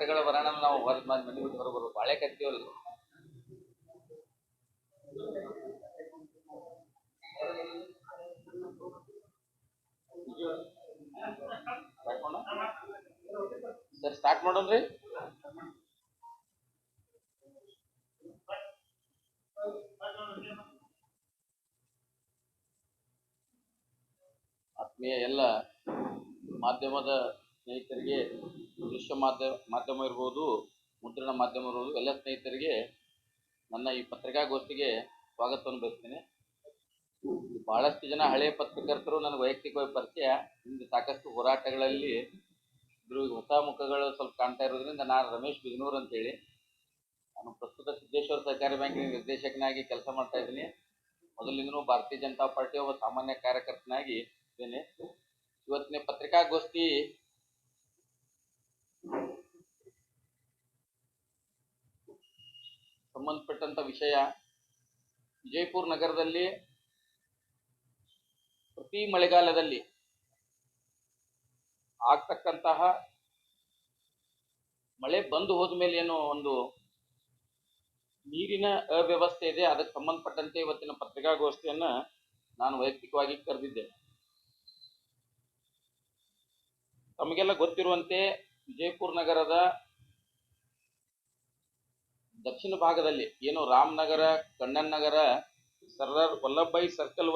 ಹೋರಾಟಗಳ ಬರೋಣ ನಾವು ಹೊರ ಮನೆ ಬಿಟ್ಟು ಹೊರಬರು ಬಾಳೆ ಕತ್ತೀವಲ್ಲ ಸರ್ ಸ್ಟಾರ್ಟ್ ಮಾಡೋಣ್ರಿ ಆತ್ಮೀಯ ಎಲ್ಲ ಮಾಧ್ಯಮದ ಮಾಧ್ಯಮ ಮಾಧ್ಯಮ ಇರ್ಬೋದು, ಮುದ್ರಣ ಮಾಧ್ಯಮ ಇರ್ಬೋದು, ಎಲ್ಲ ಸ್ನೇಹಿತರಿಗೆ ನನ್ನ ಈ ಪತ್ರಿಕಾಗೋಷ್ಠಿಗೆ ಸ್ವಾಗತವನ್ನು ಬಯಸ್ತೇನೆ. ಬಹಳಷ್ಟು ಜನ ಹಳೆಯ ಪತ್ರಕರ್ತರು ನನಗೆ ವೈಯಕ್ತಿಕವಾಗಿ ಪರಿಚಯ ಹಿಂದೆ ಸಾಕಷ್ಟು ಹೋರಾಟಗಳಲ್ಲಿ ಇದ್ರ, ಹೊಸ ಮುಖಗಳು ಸ್ವಲ್ಪ ಕಾಣ್ತಾ ಇರೋದ್ರಿಂದ ನಾನು ರಮೇಶ್ ಬಿಗ್ನೂರ್ ಅಂತೇಳಿ. ನಾನು ಪ್ರಸ್ತುತ ಸಿದ್ದೇಶ್ವರ ಸಹಕಾರಿ ಬ್ಯಾಂಕಿನ ನಿರ್ದೇಶಕನಾಗಿ ಕೆಲಸ ಮಾಡ್ತಾ ಇದ್ದೀನಿ. ಮೊದಲಿಂದನೂ ಭಾರತೀಯ ಜನತಾ ಪಾರ್ಟಿಯ ಒಬ್ಬ ಸಾಮಾನ್ಯ ಕಾರ್ಯಕರ್ತನಾಗಿ ಇದ್ದೇನೆ. ಇವತ್ತಿನ ಪತ್ರಿಕಾಗೋಷ್ಠಿ ಸಂಬಂಧಪಟ್ಟಂತ ವಿಷಯ. ವಿಜಯಪುರ ನಗರದಲ್ಲಿ ಪ್ರತಿ ಮಳೆಗಾಲದಲ್ಲಿ ಆಗ್ತಕ್ಕಂತಹ ಮಳೆ ಬಂದು ಹೋದ್ಮೇಲೆ ಏನು ಒಂದು ನೀರಿನ ಅವ್ಯವಸ್ಥೆ ಇದೆ. ಅದಕ್ಕೆ ಸಂಬಂಧಪಟ್ಟಂತೆ ಇವತ್ತಿನ ಪತ್ರಿಕಾಗೋಷ್ಠಿಯನ್ನ ನಾನು ವೈಯಕ್ತಿಕವಾಗಿ ಕರೆದಿದ್ದೇನೆ ತಮಗೆಲ್ಲ ಗೊತ್ತಿರುವಂತೆ ವಿಜಯಪುರ ನಗರದ ದಕ್ಷಿಣ ಭಾಗದಲ್ಲಿ ಏನು ರಾಮನಗರ ಕಣ್ಣನ್ ನಗರ ಸರ್ದಾರ್ ವಲ್ಲಭಭಾಯಿ ಸರ್ಕಲ್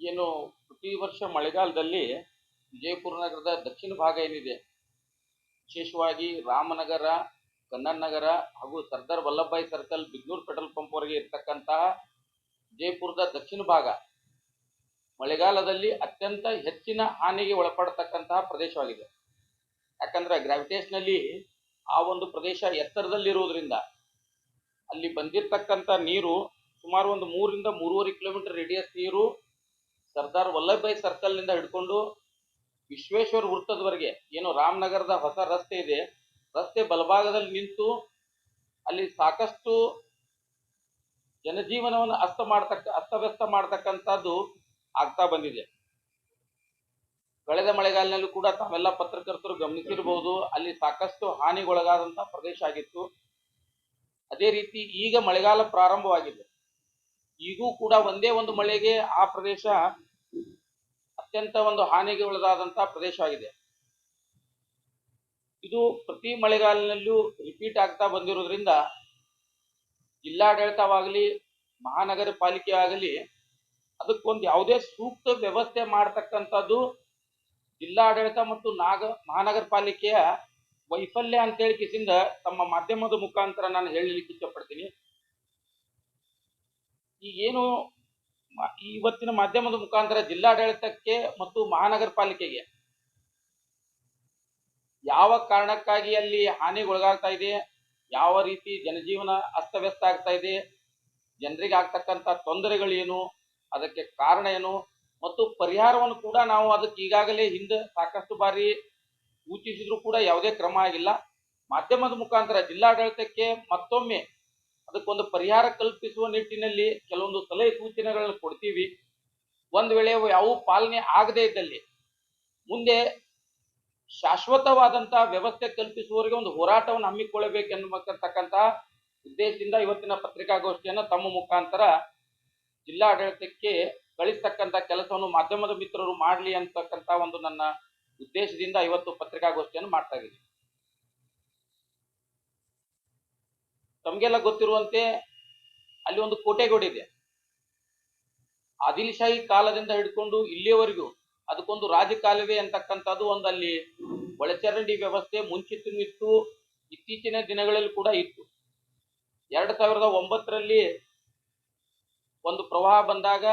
ಏನು ಪ್ರತಿ ವರ್ಷ ಮಳೆಗಾಲದಲ್ಲಿ ವಿಜಯಪುರ ನಗರದ ದಕ್ಷಿಣ ಭಾಗ ಏನಿದೆ, ವಿಶೇಷವಾಗಿ ರಾಮನಗರ, ಕನ್ನಡ ನಗರ ಹಾಗೂ Sardar Vallabhbhai circle Bidnur petrol pump ವರೆಗೆ ಇರ್ತಕ್ಕಂತಹ ವಿಜಯಪುರದ ದಕ್ಷಿಣ ಭಾಗ ಮಳೆಗಾಲದಲ್ಲಿ ಅತ್ಯಂತ ಹೆಚ್ಚಿನ ಹಾನಿಗೆ ಒಳಪಡತಕ್ಕಂತಹ ಪ್ರದೇಶವಾಗಿದೆ. ಯಾಕಂದ್ರೆ ಗ್ರಾವಿಟೇಷನಲ್ಲಿ ಆ ಒಂದು ಪ್ರದೇಶ ಎತ್ತರದಲ್ಲಿರುವುದರಿಂದ ಅಲ್ಲಿ ಬಂದಿರತಕ್ಕಂಥ ನೀರು ಸುಮಾರು ಒಂದು ಮೂರರಿಂದ ಮೂರುವರೆ ಕಿಲೋಮೀಟರ್ ರೇಡಿಯಸ್ ನೀರು ಸರ್ದಾರ್ ವಲ್ಲಭಭಾಯಿ ಸರ್ಕಲ್ನಿಂದ ಹಿಡ್ಕೊಂಡು ವಿಶ್ವೇಶ್ವರ ವೃತ್ತದವರೆಗೆ, ಏನು ರಾಮನಗರದ ಹೊಸ ರಸ್ತೆ ಇದೆ, ರಸ್ತೆ ಬಲಭಾಗದಲ್ಲಿ ನಿಂತು ಅಲ್ಲಿ ಸಾಕಷ್ಟು ಜನಜೀವನವನ್ನು ಅಸ್ತ ಮಾಡ್ತಕ್ಕ, ಅಸ್ತವ್ಯಸ್ತ ಮಾಡ್ತಕ್ಕಂಥದ್ದು ಆಗ್ತಾ ಬಂದಿದೆ. ಕಳೆದ ಮಳೆಗಾಲಿನಲ್ಲೂ ಕೂಡ ತಾವೆಲ್ಲ ಪತ್ರಕರ್ತರು ಗಮನಿಸಿರಬಹುದು ಅಲ್ಲಿ ಸಾಕಷ್ಟು ಹಾನಿಗೊಳಗಾದಂತಹ ಪ್ರದೇಶ ಆಗಿತ್ತು. ಅದೇ ರೀತಿ ಈಗ ಮಳೆಗಾಲ ಪ್ರಾರಂಭವಾಗಿದೆ. ಈಗೂ ಕೂಡ ಒಂದೇ ಒಂದು ಮಳೆಗೆ ಆ ಪ್ರದೇಶ ಅತ್ಯಂತ ಒಂದು ಹಾನಿಗೆ ಒಳಗಾದಂತಹ ಪ್ರದೇಶ ಆಗಿದೆ. ಇದು ಪ್ರತಿ ಮಳೆಗಾಲಿನಲ್ಲೂ ರಿಪೀಟ್ ಆಗ್ತಾ ಬಂದಿರೋದ್ರಿಂದ ಜಿಲ್ಲಾಡಳಿತವಾಗಲಿ ಮಹಾನಗರ ಪಾಲಿಕೆ ಆಗಲಿ ಅದಕ್ಕೊಂದು ಯಾವುದೇ ಸೂಕ್ತ ವ್ಯವಸ್ಥೆ ಮಾಡತಕ್ಕಂಥದ್ದು ಜಿಲ್ಲಾಡಳಿತ ಮತ್ತು ನಾಗ ಮಹಾನಗರ ಪಾಲಿಕೆಯ ವೈಫಲ್ಯ ಅಂತೇಳಿ ಕಿಸಿಂದ ತಮ್ಮ ಮಾಧ್ಯಮದ ಮುಖಾಂತರ ನಾನು ಹೇಳಲಿಕ್ಕೆ ಇಷ್ಟಪಡ್ತೀನಿ. ಈಗೇನು ಏನು ಇವತ್ತಿನ ಮಾಧ್ಯಮದ ಮುಖಾಂತರ ಜಿಲ್ಲಾಡಳಿತಕ್ಕೆ ಮತ್ತು ಮಹಾನಗರ ಪಾಲಿಕೆಗೆ ಯಾವ ಕಾರಣಕ್ಕಾಗಿ ಅಲ್ಲಿ ಹಾನಿಗೊಳಗಾಗ್ತಾ ಇದೆ, ಯಾವ ರೀತಿ ಜನಜೀವನ ಅಸ್ತವ್ಯಸ್ತ ಆಗ್ತಾ ಇದೆ, ಜನರಿಗೆ ಆಗ್ತಕ್ಕಂಥ ತೊಂದರೆಗಳೇನು, ಅದಕ್ಕೆ ಕಾರಣ ಏನು, ಮತ್ತು ಪರಿಹಾರವನ್ನು ಕೂಡ ನಾವು ಅದಕ್ಕೆ ಈಗಾಗಲೇ ಹಿಂದೆ ಸಾಕಷ್ಟು ಬಾರಿ ಸೂಚಿಸಿದ್ರು ಕೂಡ ಯಾವುದೇ ಕ್ರಮ ಆಗಿಲ್ಲ. ಮಾಧ್ಯಮದ ಮುಖಾಂತರ ಜಿಲ್ಲಾಡಳಿತಕ್ಕೆ ಮತ್ತೊಮ್ಮೆ ಅದಕ್ಕೊಂದು ಪರಿಹಾರ ಕಲ್ಪಿಸುವ ನಿಟ್ಟಿನಲ್ಲಿ ಕೆಲವೊಂದು ಸಲಹೆ ಸೂಚನೆಗಳನ್ನು ಕೊಡ್ತೀವಿ. ಒಂದು ವೇಳೆ ಯಾವ ಪಾಲನೆ ಆಗದೇ ಇದ್ದಲ್ಲಿ ಮುಂದೆ ಶಾಶ್ವತವಾದಂತಹ ವ್ಯವಸ್ಥೆ ಕಲ್ಪಿಸುವವರಿಗೆ ಒಂದು ಹೋರಾಟವನ್ನು ಹಮ್ಮಿಕೊಳ್ಳಬೇಕೆನ್ನುವಂತಕ್ಕಂತಹ ಉದ್ದೇಶದಿಂದ ಇವತ್ತಿನ ಪತ್ರಿಕಾಗೋಷ್ಠಿಯನ್ನು ತಮ್ಮ ಮುಖಾಂತರ ಜಿಲ್ಲಾಡಳಿತಕ್ಕೆ ಕಳಿಸ್ತಕ್ಕಂಥ ಕೆಲಸವನ್ನು ಮಾಧ್ಯಮದ ಮಿತ್ರರು ಮಾಡಲಿ ಅಂತಕ್ಕಂಥ ಒಂದು ನನ್ನ ಉದ್ದೇಶದಿಂದ ಇವತ್ತು ಪತ್ರಿಕಾಗೋಷ್ಠಿಯನ್ನು ಮಾಡ್ತಾ ಇದ್ದೀನಿ ತಮಗೆಲ್ಲ ಗೊತ್ತಿರುವಂತೆ ಅಲ್ಲಿ ಒಂದು ಕೋಟೆಗೋಡೆ ಇದೆ. ಆದಿಲ್ ಶಾಹಿ ಕಾಲದಿಂದ ಹಿಡ್ಕೊಂಡು ಇಲ್ಲಿಯವರೆಗೂ ಅದಕ್ಕೊಂದು ರಾಜಕಾಲವೇ ಅಂತಕ್ಕಂಥದ್ದು ಒಂದು ಅಲ್ಲಿ ಒಳಚರಂಡಿ ವ್ಯವಸ್ಥೆ ಮುಂಚಿತನೂ ಇತ್ತು ಇತ್ತೀಚಿನ ದಿನಗಳಲ್ಲಿ ಕೂಡ ಇತ್ತು. ಎರಡ್ ಸಾವಿರದ ಒಂಬತ್ತರಲ್ಲಿ ಒಂದು ಪ್ರವಾಹ ಬಂದಾಗ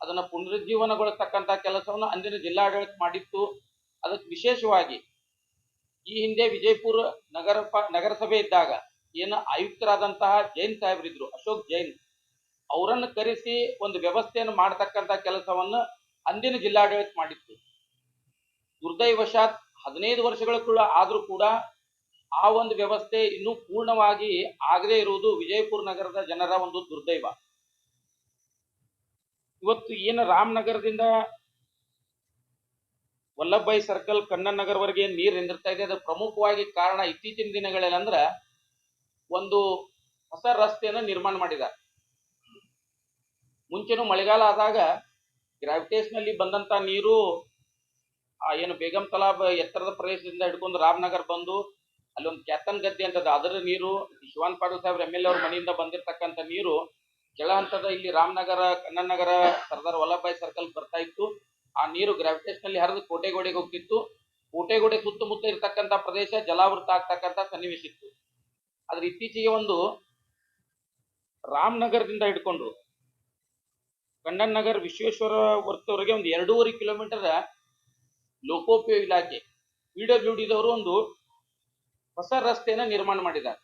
ಅದನ್ನ ಪುನರುಜ್ಜೀವನಗೊಳಿಸ್ತಕ್ಕಂಥ ಕೆಲಸವನ್ನು ಅಂದಿನ ಜಿಲ್ಲಾಡಳಿತ ಮಾಡಿತ್ತು. ಅದಕ್ಕೆ ವಿಶೇಷವಾಗಿ ಈ ಹಿಂದೆ ವಿಜಯಪುರ ನಗರ ನಗರಸಭೆ ಇದ್ದಾಗ ಏನು ಆಯುಕ್ತರಾದಂತಹ ಜೈನ್ ಸಾಹೇಬರಿದ್ರು, ಅಶೋಕ್ ಜೈನ್, ಅವರನ್ನು ಕರೆಸಿ ಒಂದು ವ್ಯವಸ್ಥೆಯನ್ನು ಮಾಡತಕ್ಕಂತ ಕೆಲಸವನ್ನು ಅಂದಿನ ಜಿಲ್ಲಾಡಳಿತ ಮಾಡಿತ್ತು. ದುರ್ದೈವಶಾತ್ ಹದಿನೈದು ವರ್ಷಗಳ ಆದರೂ ಕೂಡ ಆ ಒಂದು ವ್ಯವಸ್ಥೆ ಇನ್ನೂ ಪೂರ್ಣವಾಗಿ ಆಗದೇ ಇರುವುದು ವಿಜಯಪುರ ನಗರದ ಜನರ ಒಂದು ದುರ್ದೈವ. ಇವತ್ತು ಏನು ರಾಮನಗರದಿಂದ ವಲ್ಲಭಾಯಿ ಸರ್ಕಲ್ ಕಣ್ಣನ್ ನಗರವರೆಗೆ ನೀರು ನಿಂದಿರ್ತಾ ಇದೆ ಅದಕ್ಕೆ ಪ್ರಮುಖವಾಗಿ ಕಾರಣ ಇತ್ತೀಚಿನ ದಿನಗಳಲ್ಲಿ ಅಂದ್ರೆ ಒಂದು ಹೊಸ ರಸ್ತೆಯನ್ನು ನಿರ್ಮಾಣ ಮಾಡಿದ್ದಾರೆ. ಮುಂಚೆನೂ ಮಳೆಗಾಲ ಆದಾಗ ಗ್ರಾವಿಟೇಷನಲ್ಲಿ ಬಂದಂತ ನೀರು ಏನು ಬೇಗಂ ತಲಾಬ್ ಎತ್ತರದ ಪ್ರದೇಶದಿಂದ ಹಿಡ್ಕೊಂಡು ರಾಮನಗರ್ ಬಂದು ಅಲ್ಲಿ ಒಂದು ಕ್ಯಾತನ್ ಗದ್ದೆ ಅಂತದ ಅದರ ನೀರು, ಶಿವಾನ್ ಪಾಟೀಲ್ ಸಾಹೇಬ್ರ ಎಂ ಎಲ್ ಅವ್ರ ಮನೆಯಿಂದ ಬಂದಿರತಕ್ಕಂತ ನೀರು ಕೆಳ ಹಂತದ ಇಲ್ಲಿ ರಾಮನಗರ ಕಣ್ಣನಗರ ಸರ್ದಾರ್ ವಲ್ಲಭಾಯ್ ಸರ್ಕಲ್ ಬರ್ತಾ ಇತ್ತು. ಆ ನೀರು ಗ್ರಾವಿಟೇಷನಲ್ಲಿ ಹರಿದು ಕೋಟೆಗೋಡೆಗೆ ಹೋಗ್ತಿತ್ತು. ಕೋಟೆಗೋಡೆ ಸುತ್ತಮುತ್ತ ಇರತಕ್ಕಂತ ಪ್ರದೇಶ ಜಲಾವೃತ ಆಗ್ತಕ್ಕಂತ ಸನ್ನಿವೇಶ ಇತ್ತು. ಆದ್ರೆ ಇತ್ತೀಚೆಗೆ ಒಂದು ರಾಮನಗರದಿಂದ ಹಿಡ್ಕೊಂಡು ಕಣ್ಣನ್ ನಗರ್ ವಿಶ್ವೇಶ್ವರ ವರ್ತವರೆಗೆ ಒಂದು ಎರಡೂವರೆ ಕಿಲೋಮೀಟರ್ ಲೋಕೋಪಯೋಗಿ ಇಲಾಖೆ, ಪಿ ಡಬ್ಲ್ಯೂ ಡಿದವರು ಒಂದು ಹೊಸ ರಸ್ತೆಯನ್ನು ನಿರ್ಮಾಣ ಮಾಡಿದ್ದಾರೆ.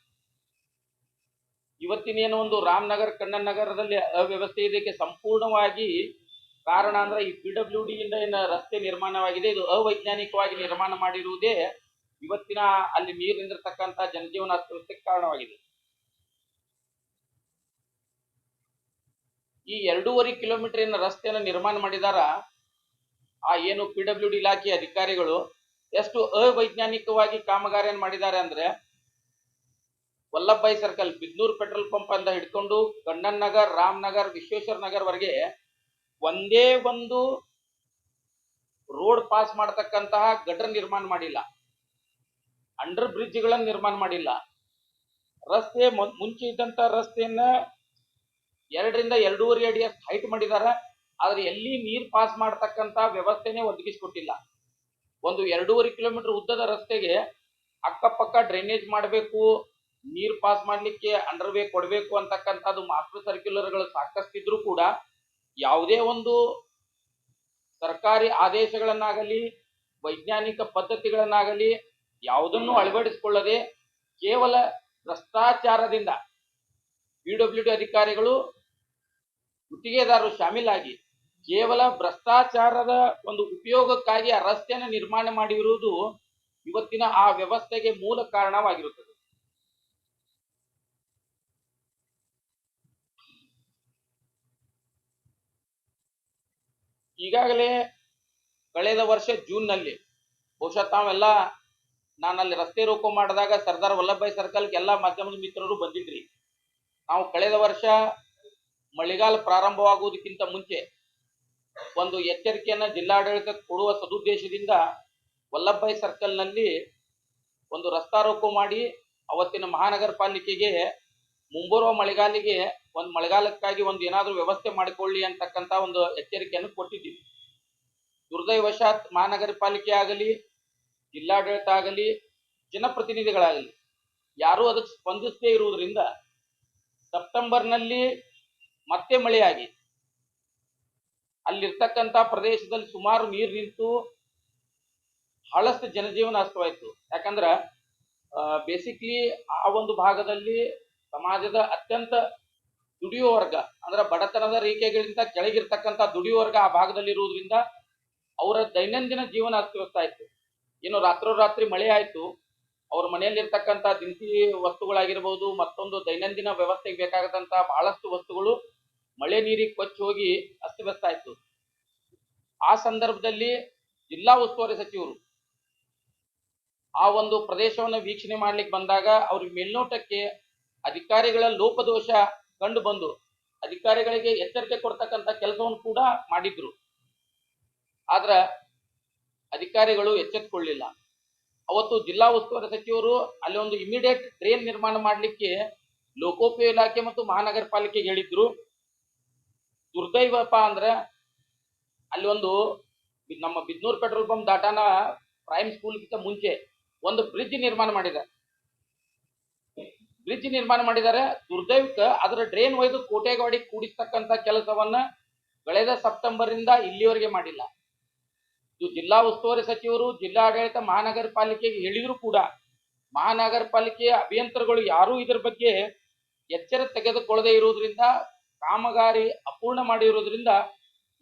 ಇವತ್ತಿನ ಏನೋ ಒಂದು ರಾಮನಗರ್, ಕಣ್ಣನ್ ನಗರದಲ್ಲಿ ಅವ್ಯವಸ್ಥೆ ಇದಕ್ಕೆ ಸಂಪೂರ್ಣವಾಗಿ ಕಾರಣ ಅಂದ್ರೆ ಈ ಪಿ ಡಬ್ಲ್ಯೂ ಡಿ ಇಂದ ಏನು ರಸ್ತೆ ನಿರ್ಮಾಣವಾಗಿದೆ, ಇದು ಅವೈಜ್ಞಾನಿಕವಾಗಿ ನಿರ್ಮಾಣ ಮಾಡಿರುವುದೇ ಇವತ್ತಿನ ಅಲ್ಲಿ ನೀರು ನಿಂದಿರ್ತಕ್ಕಂಥ ಜನಜೀವನ ಅಸ್ತವ್ಯಸ್ತಕ್ಕೆ ಕಾರಣವಾಗಿದೆ. ಈ ಎರಡೂವರೆ ಕಿಲೋಮೀಟರ್ ರಸ್ತೆಯನ್ನು ನಿರ್ಮಾಣ ಮಾಡಿದಾರ ಆ ಏನು ಪಿ ಡಬ್ಲ್ಯೂ ಡಿ ಇಲಾಖೆ ಅಧಿಕಾರಿಗಳು, ಎಷ್ಟು ಅವೈಜ್ಞಾನಿಕವಾಗಿ ಕಾಮಗಾರಿಯನ್ನು ಮಾಡಿದ್ದಾರೆ ಅಂದ್ರೆ Vallabhbhai circle, Bidnur petrol pump ಅಂತ ಹಿಡ್ಕೊಂಡು ಕಣ್ಣನ್ ನಗರ್ ರಾಮನಗರ್ ವಿಶ್ವೇಶ್ವರ ನಗರ್ ವರೆಗೆ ಒಂದೇ ಒಂದು ರೋಡ್ ಪಾಸ್ ಮಾಡತಕ್ಕಂತಹ ಗಡ್ರ ನಿರ್ಮಾಣ ಮಾಡಿಲ್ಲ. ಅಂಡರ್ ಬ್ರಿಡ್ಜ್ಗಳನ್ನು ನಿರ್ಮಾಣ ಮಾಡಿಲ್ಲ. ರಸ್ತೆ ಮುಂಚೆ ಇದ್ದಂತ ರಸ್ತೆಯನ್ನ ಎರಡರಿಂದ ಎರಡೂವರೆ ಅಡಿ ಅಷ್ಟು ಹೈಟ್ ಮಾಡಿದ್ದಾರೆ ಆದ್ರೆ ಎಲ್ಲಿ ನೀರ್ ಪಾಸ್ ಮಾಡತಕ್ಕಂತ ವ್ಯವಸ್ಥೆನೆ ಒದಗಿಸಿಕೊಟ್ಟಿಲ್ಲ. ಒಂದು ಎರಡೂವರೆ ಕಿಲೋಮೀಟರ್ ಉದ್ದದ ರಸ್ತೆಗೆ ಅಕ್ಕಪಕ್ಕ ಡ್ರೈನೇಜ್ ಮಾಡಬೇಕು, ನೀರ್ ಪಾಸ್ ಮಾಡ್ಲಿಕ್ಕೆ ಅಂಡರ್ ವೇ ಕೊಡಬೇಕು ಅಂತಕ್ಕಂಥದ್ದು ಮಾಸ್ಟರ್ ಸರ್ಕ್ಯುಲರ್ಗಳು ಸಾಕಷ್ಟಿದ್ರು ಕೂಡ ಯಾವುದೇ ಒಂದು ಸರ್ಕಾರಿ ಆದೇಶಗಳನ್ನಾಗಲಿ, ವೈಜ್ಞಾನಿಕ ಪದ್ಧತಿಗಳನ್ನಾಗಲಿ ಯಾವುದನ್ನು ಅಳವಡಿಸಿಕೊಳ್ಳದೆ ಕೇವಲ ಭ್ರಷ್ಟಾಚಾರದಿಂದ ಪಿ ಡಬ್ಲ್ಯೂ ಡಿ ಅಧಿಕಾರಿಗಳು ಗುತ್ತಿಗೆದಾರರು ಶಾಮೀಲಾಗಿ ಕೇವಲ ಭ್ರಷ್ಟಾಚಾರದ ಒಂದು ಉಪಯೋಗಕ್ಕಾಗಿ ಆ ರಸ್ತೆಯನ್ನು ನಿರ್ಮಾಣ ಮಾಡಿರುವುದು ಇವತ್ತಿನ ಆ ವ್ಯವಸ್ಥೆಗೆ ಮೂಲ ಕಾರಣವಾಗಿರುತ್ತದೆ. ಈಗಾಗಲೇ ಕಳೆದ ವರ್ಷ ಜೂನ್ನಲ್ಲಿ ಬಹುಶಃ ತಾವೆಲ್ಲ ನಾನು ಅಲ್ಲಿ ರಸ್ತೆ ರೋಕೋ ಮಾಡಿದಾಗ ಸರ್ದಾರ್ ವಲ್ಲಭಾಯಿ ಸರ್ಕಲ್ಗೆ ಎಲ್ಲ ಮಾಧ್ಯಮದ ಮಿತ್ರರು ಬಂದಿದ್ರಿ. ನಾವು ಕಳೆದ ವರ್ಷ ಮಳೆಗಾಲ ಪ್ರಾರಂಭವಾಗುವುದಕ್ಕಿಂತ ಮುಂಚೆ ಒಂದು ಎಚ್ಚರಿಕೆಯನ್ನು ಜಿಲ್ಲಾಡಳಿತ ಕೊಡುವ ಸದುದ್ದೇಶದಿಂದ ವಲ್ಲಭಾಯ್ ಸರ್ಕಲ್ನಲ್ಲಿ ಒಂದು ರಸ್ತಾ ರೋಕೋ ಮಾಡಿ ಅವತ್ತಿನ ಮಹಾನಗರ ಪಾಲಿಕೆಗೆ ಮುಂಬರುವ ಮಳೆಗಾಲಿಗೆ ಒಂದು ಮಳೆಗಾಲಕ್ಕಾಗಿ ಒಂದು ಏನಾದರೂ ವ್ಯವಸ್ಥೆ ಮಾಡಿಕೊಳ್ಳಿ ಅಂತಕ್ಕಂಥ ಒಂದು ಎಚ್ಚರಿಕೆಯನ್ನು ಕೊಟ್ಟಿದ್ದೀವಿ. ದುರ್ದೈವಶಾತ್ ಮಹಾನಗರ ಪಾಲಿಕೆ ಆಗಲಿ ಜಿಲ್ಲಾಡಳಿತ ಆಗಲಿ ಜನಪ್ರತಿನಿಧಿಗಳಾಗಲಿ, ಯಾರೂ ಅದಕ್ಕೆ ಸ್ಪಂದಿಸದೇ ಇರುವುದರಿಂದ ಸೆಪ್ಟೆಂಬರ್ನಲ್ಲಿ ಮತ್ತೆ ಮಳೆಯಾಗಿ. ಅಲ್ಲಿರ್ತಕ್ಕಂಥ ಪ್ರದೇಶದಲ್ಲಿ ಸುಮಾರು ನೀರು ನಿಂತು ಬಹಳಷ್ಟು ಜನಜೀವನ ಅಸ್ತವಾಯಿತು ಯಾಕಂದ್ರೆ ಬೇಸಿಕ್ಲಿ ಆ ಒಂದು ಭಾಗದಲ್ಲಿ ಸಮಾಜದ ಅತ್ಯಂತ ದುಡಿಯುವ ವರ್ಗ, ಅಂದ್ರೆ ಬಡತನದ ರೇಖೆಗಳಿಂದ ಕೆಳಗಿರ್ತಕ್ಕಂಥ ದುಡಿಯುವ ವರ್ಗ ಆ ಭಾಗದಲ್ಲಿ ಇರುವುದರಿಂದ ಅವರ ದೈನಂದಿನ ಜೀವನ ಅಸ್ತವ್ಯಸ್ತ ಆಯ್ತು. ಏನು ರಾತ್ರೋರಾತ್ರಿ ಮಳೆ ಆಯಿತು. ಅವ್ರ ಮನೆಯಲ್ಲಿರ್ತಕ್ಕಂಥ ದಿನಸಿ ವಸ್ತುಗಳಾಗಿರ್ಬೋದು, ಮತ್ತೊಂದು ದೈನಂದಿನ ವ್ಯವಸ್ಥೆಗೆ ಬೇಕಾಗದಂತ ಬಹಳಷ್ಟು ವಸ್ತುಗಳು ಮಳೆ ನೀರಿಗೆ ಕೊಚ್ಚಿ ಹೋಗಿ ಅಸ್ತವ್ಯಸ್ತ ಆಯಿತು. ಆ ಸಂದರ್ಭದಲ್ಲಿ ಜಿಲ್ಲಾ ಉಸ್ತುವಾರಿ ಸಚಿವರು ಆ ಒಂದು ಪ್ರದೇಶವನ್ನು ವೀಕ್ಷಣೆ ಮಾಡ್ಲಿಕ್ಕೆ ಬಂದಾಗ ಅವ್ರ ಮೇಲ್ನೋಟಕ್ಕೆ ಅಧಿಕಾರಿಗಳ ಲೋಪದೋಷ ಕಂಡು ಬಂದು ಅಧಿಕಾರಿಗಳಿಗೆ ಎಚ್ಚರಿಕೆ ಕೊಡ್ತಕ್ಕಂಥ ಕೆಲಸವನ್ನು ಕೂಡ ಮಾಡಿದ್ರು. ಆದ್ರ ಅಧಿಕಾರಿಗಳು ಎಚ್ಚೆತ್ತುಕೊಳ್ಳಿಲ್ಲ ಅವತ್ತು ಜಿಲ್ಲಾ ಉಸ್ತುವಾರಿ ಸಚಿವರು ಅಲ್ಲಿ ಒಂದು ಇಮಿಡಿಯೇಟ್ ಟ್ರೈನ್ ನಿರ್ಮಾಣ ಮಾಡಲಿಕ್ಕೆ ಲೋಕೋಪಯೋಗಿ ಇಲಾಖೆ ಮತ್ತು ಮಹಾನಗರ ಪಾಲಿಕೆ ಹೇಳಿದ್ರು. ದುರ್ದೈವಪ್ಪ ಅಂದ್ರೆ ಅಲ್ಲಿ ಒಂದು ನಮ್ಮ ಬಿದ್ನೂರ್ ಪೆಟ್ರೋಲ್ ಪಂಪ್ ದಾಟಾನ ಪ್ರೈಮ್ ಸ್ಕೂಲ್ಗಿಂತ ಮುಂಚೆ ಒಂದು ಬ್ರಿಡ್ಜ್ ನಿರ್ಮಾಣ ಮಾಡಿದ್ದಾರೆ. ಬ್ರಿಡ್ಜ್ ನಿರ್ಮಾಣ ಮಾಡಿದ್ದಾರೆ. ದುರ್ದೈವಕ್ಕ ಅದರ ಡ್ರೈನ್ ಒಯ್ದು ಕೋಟೆಗಾಡಿ ಕೂಡಿಸ್ತಕ್ಕಂಥ ಕೆಲಸವನ್ನ ಕಳೆದ ಸೆಪ್ಟೆಂಬರ್ ಇಂದ ಇಲ್ಲಿವರೆಗೆ ಮಾಡಿಲ್ಲ. ಜಿಲ್ಲಾ ಉಸ್ತುವಾರಿ ಸಚಿವರು, ಜಿಲ್ಲಾಡಳಿತ, ಮಹಾನಗರ ಪಾಲಿಕೆಗೆ ಹೇಳಿದ್ರು ಕೂಡ. ಮಹಾನಗರ ಪಾಲಿಕೆಯ ಅಭಿಯಂತರಗಳು ಯಾರೂ ಇದರ ಬಗ್ಗೆ ಎಚ್ಚರ ತೆಗೆದುಕೊಳ್ಳದೆ ಇರುವುದರಿಂದ, ಕಾಮಗಾರಿ ಅಪೂರ್ಣ ಮಾಡಿರುವುದರಿಂದ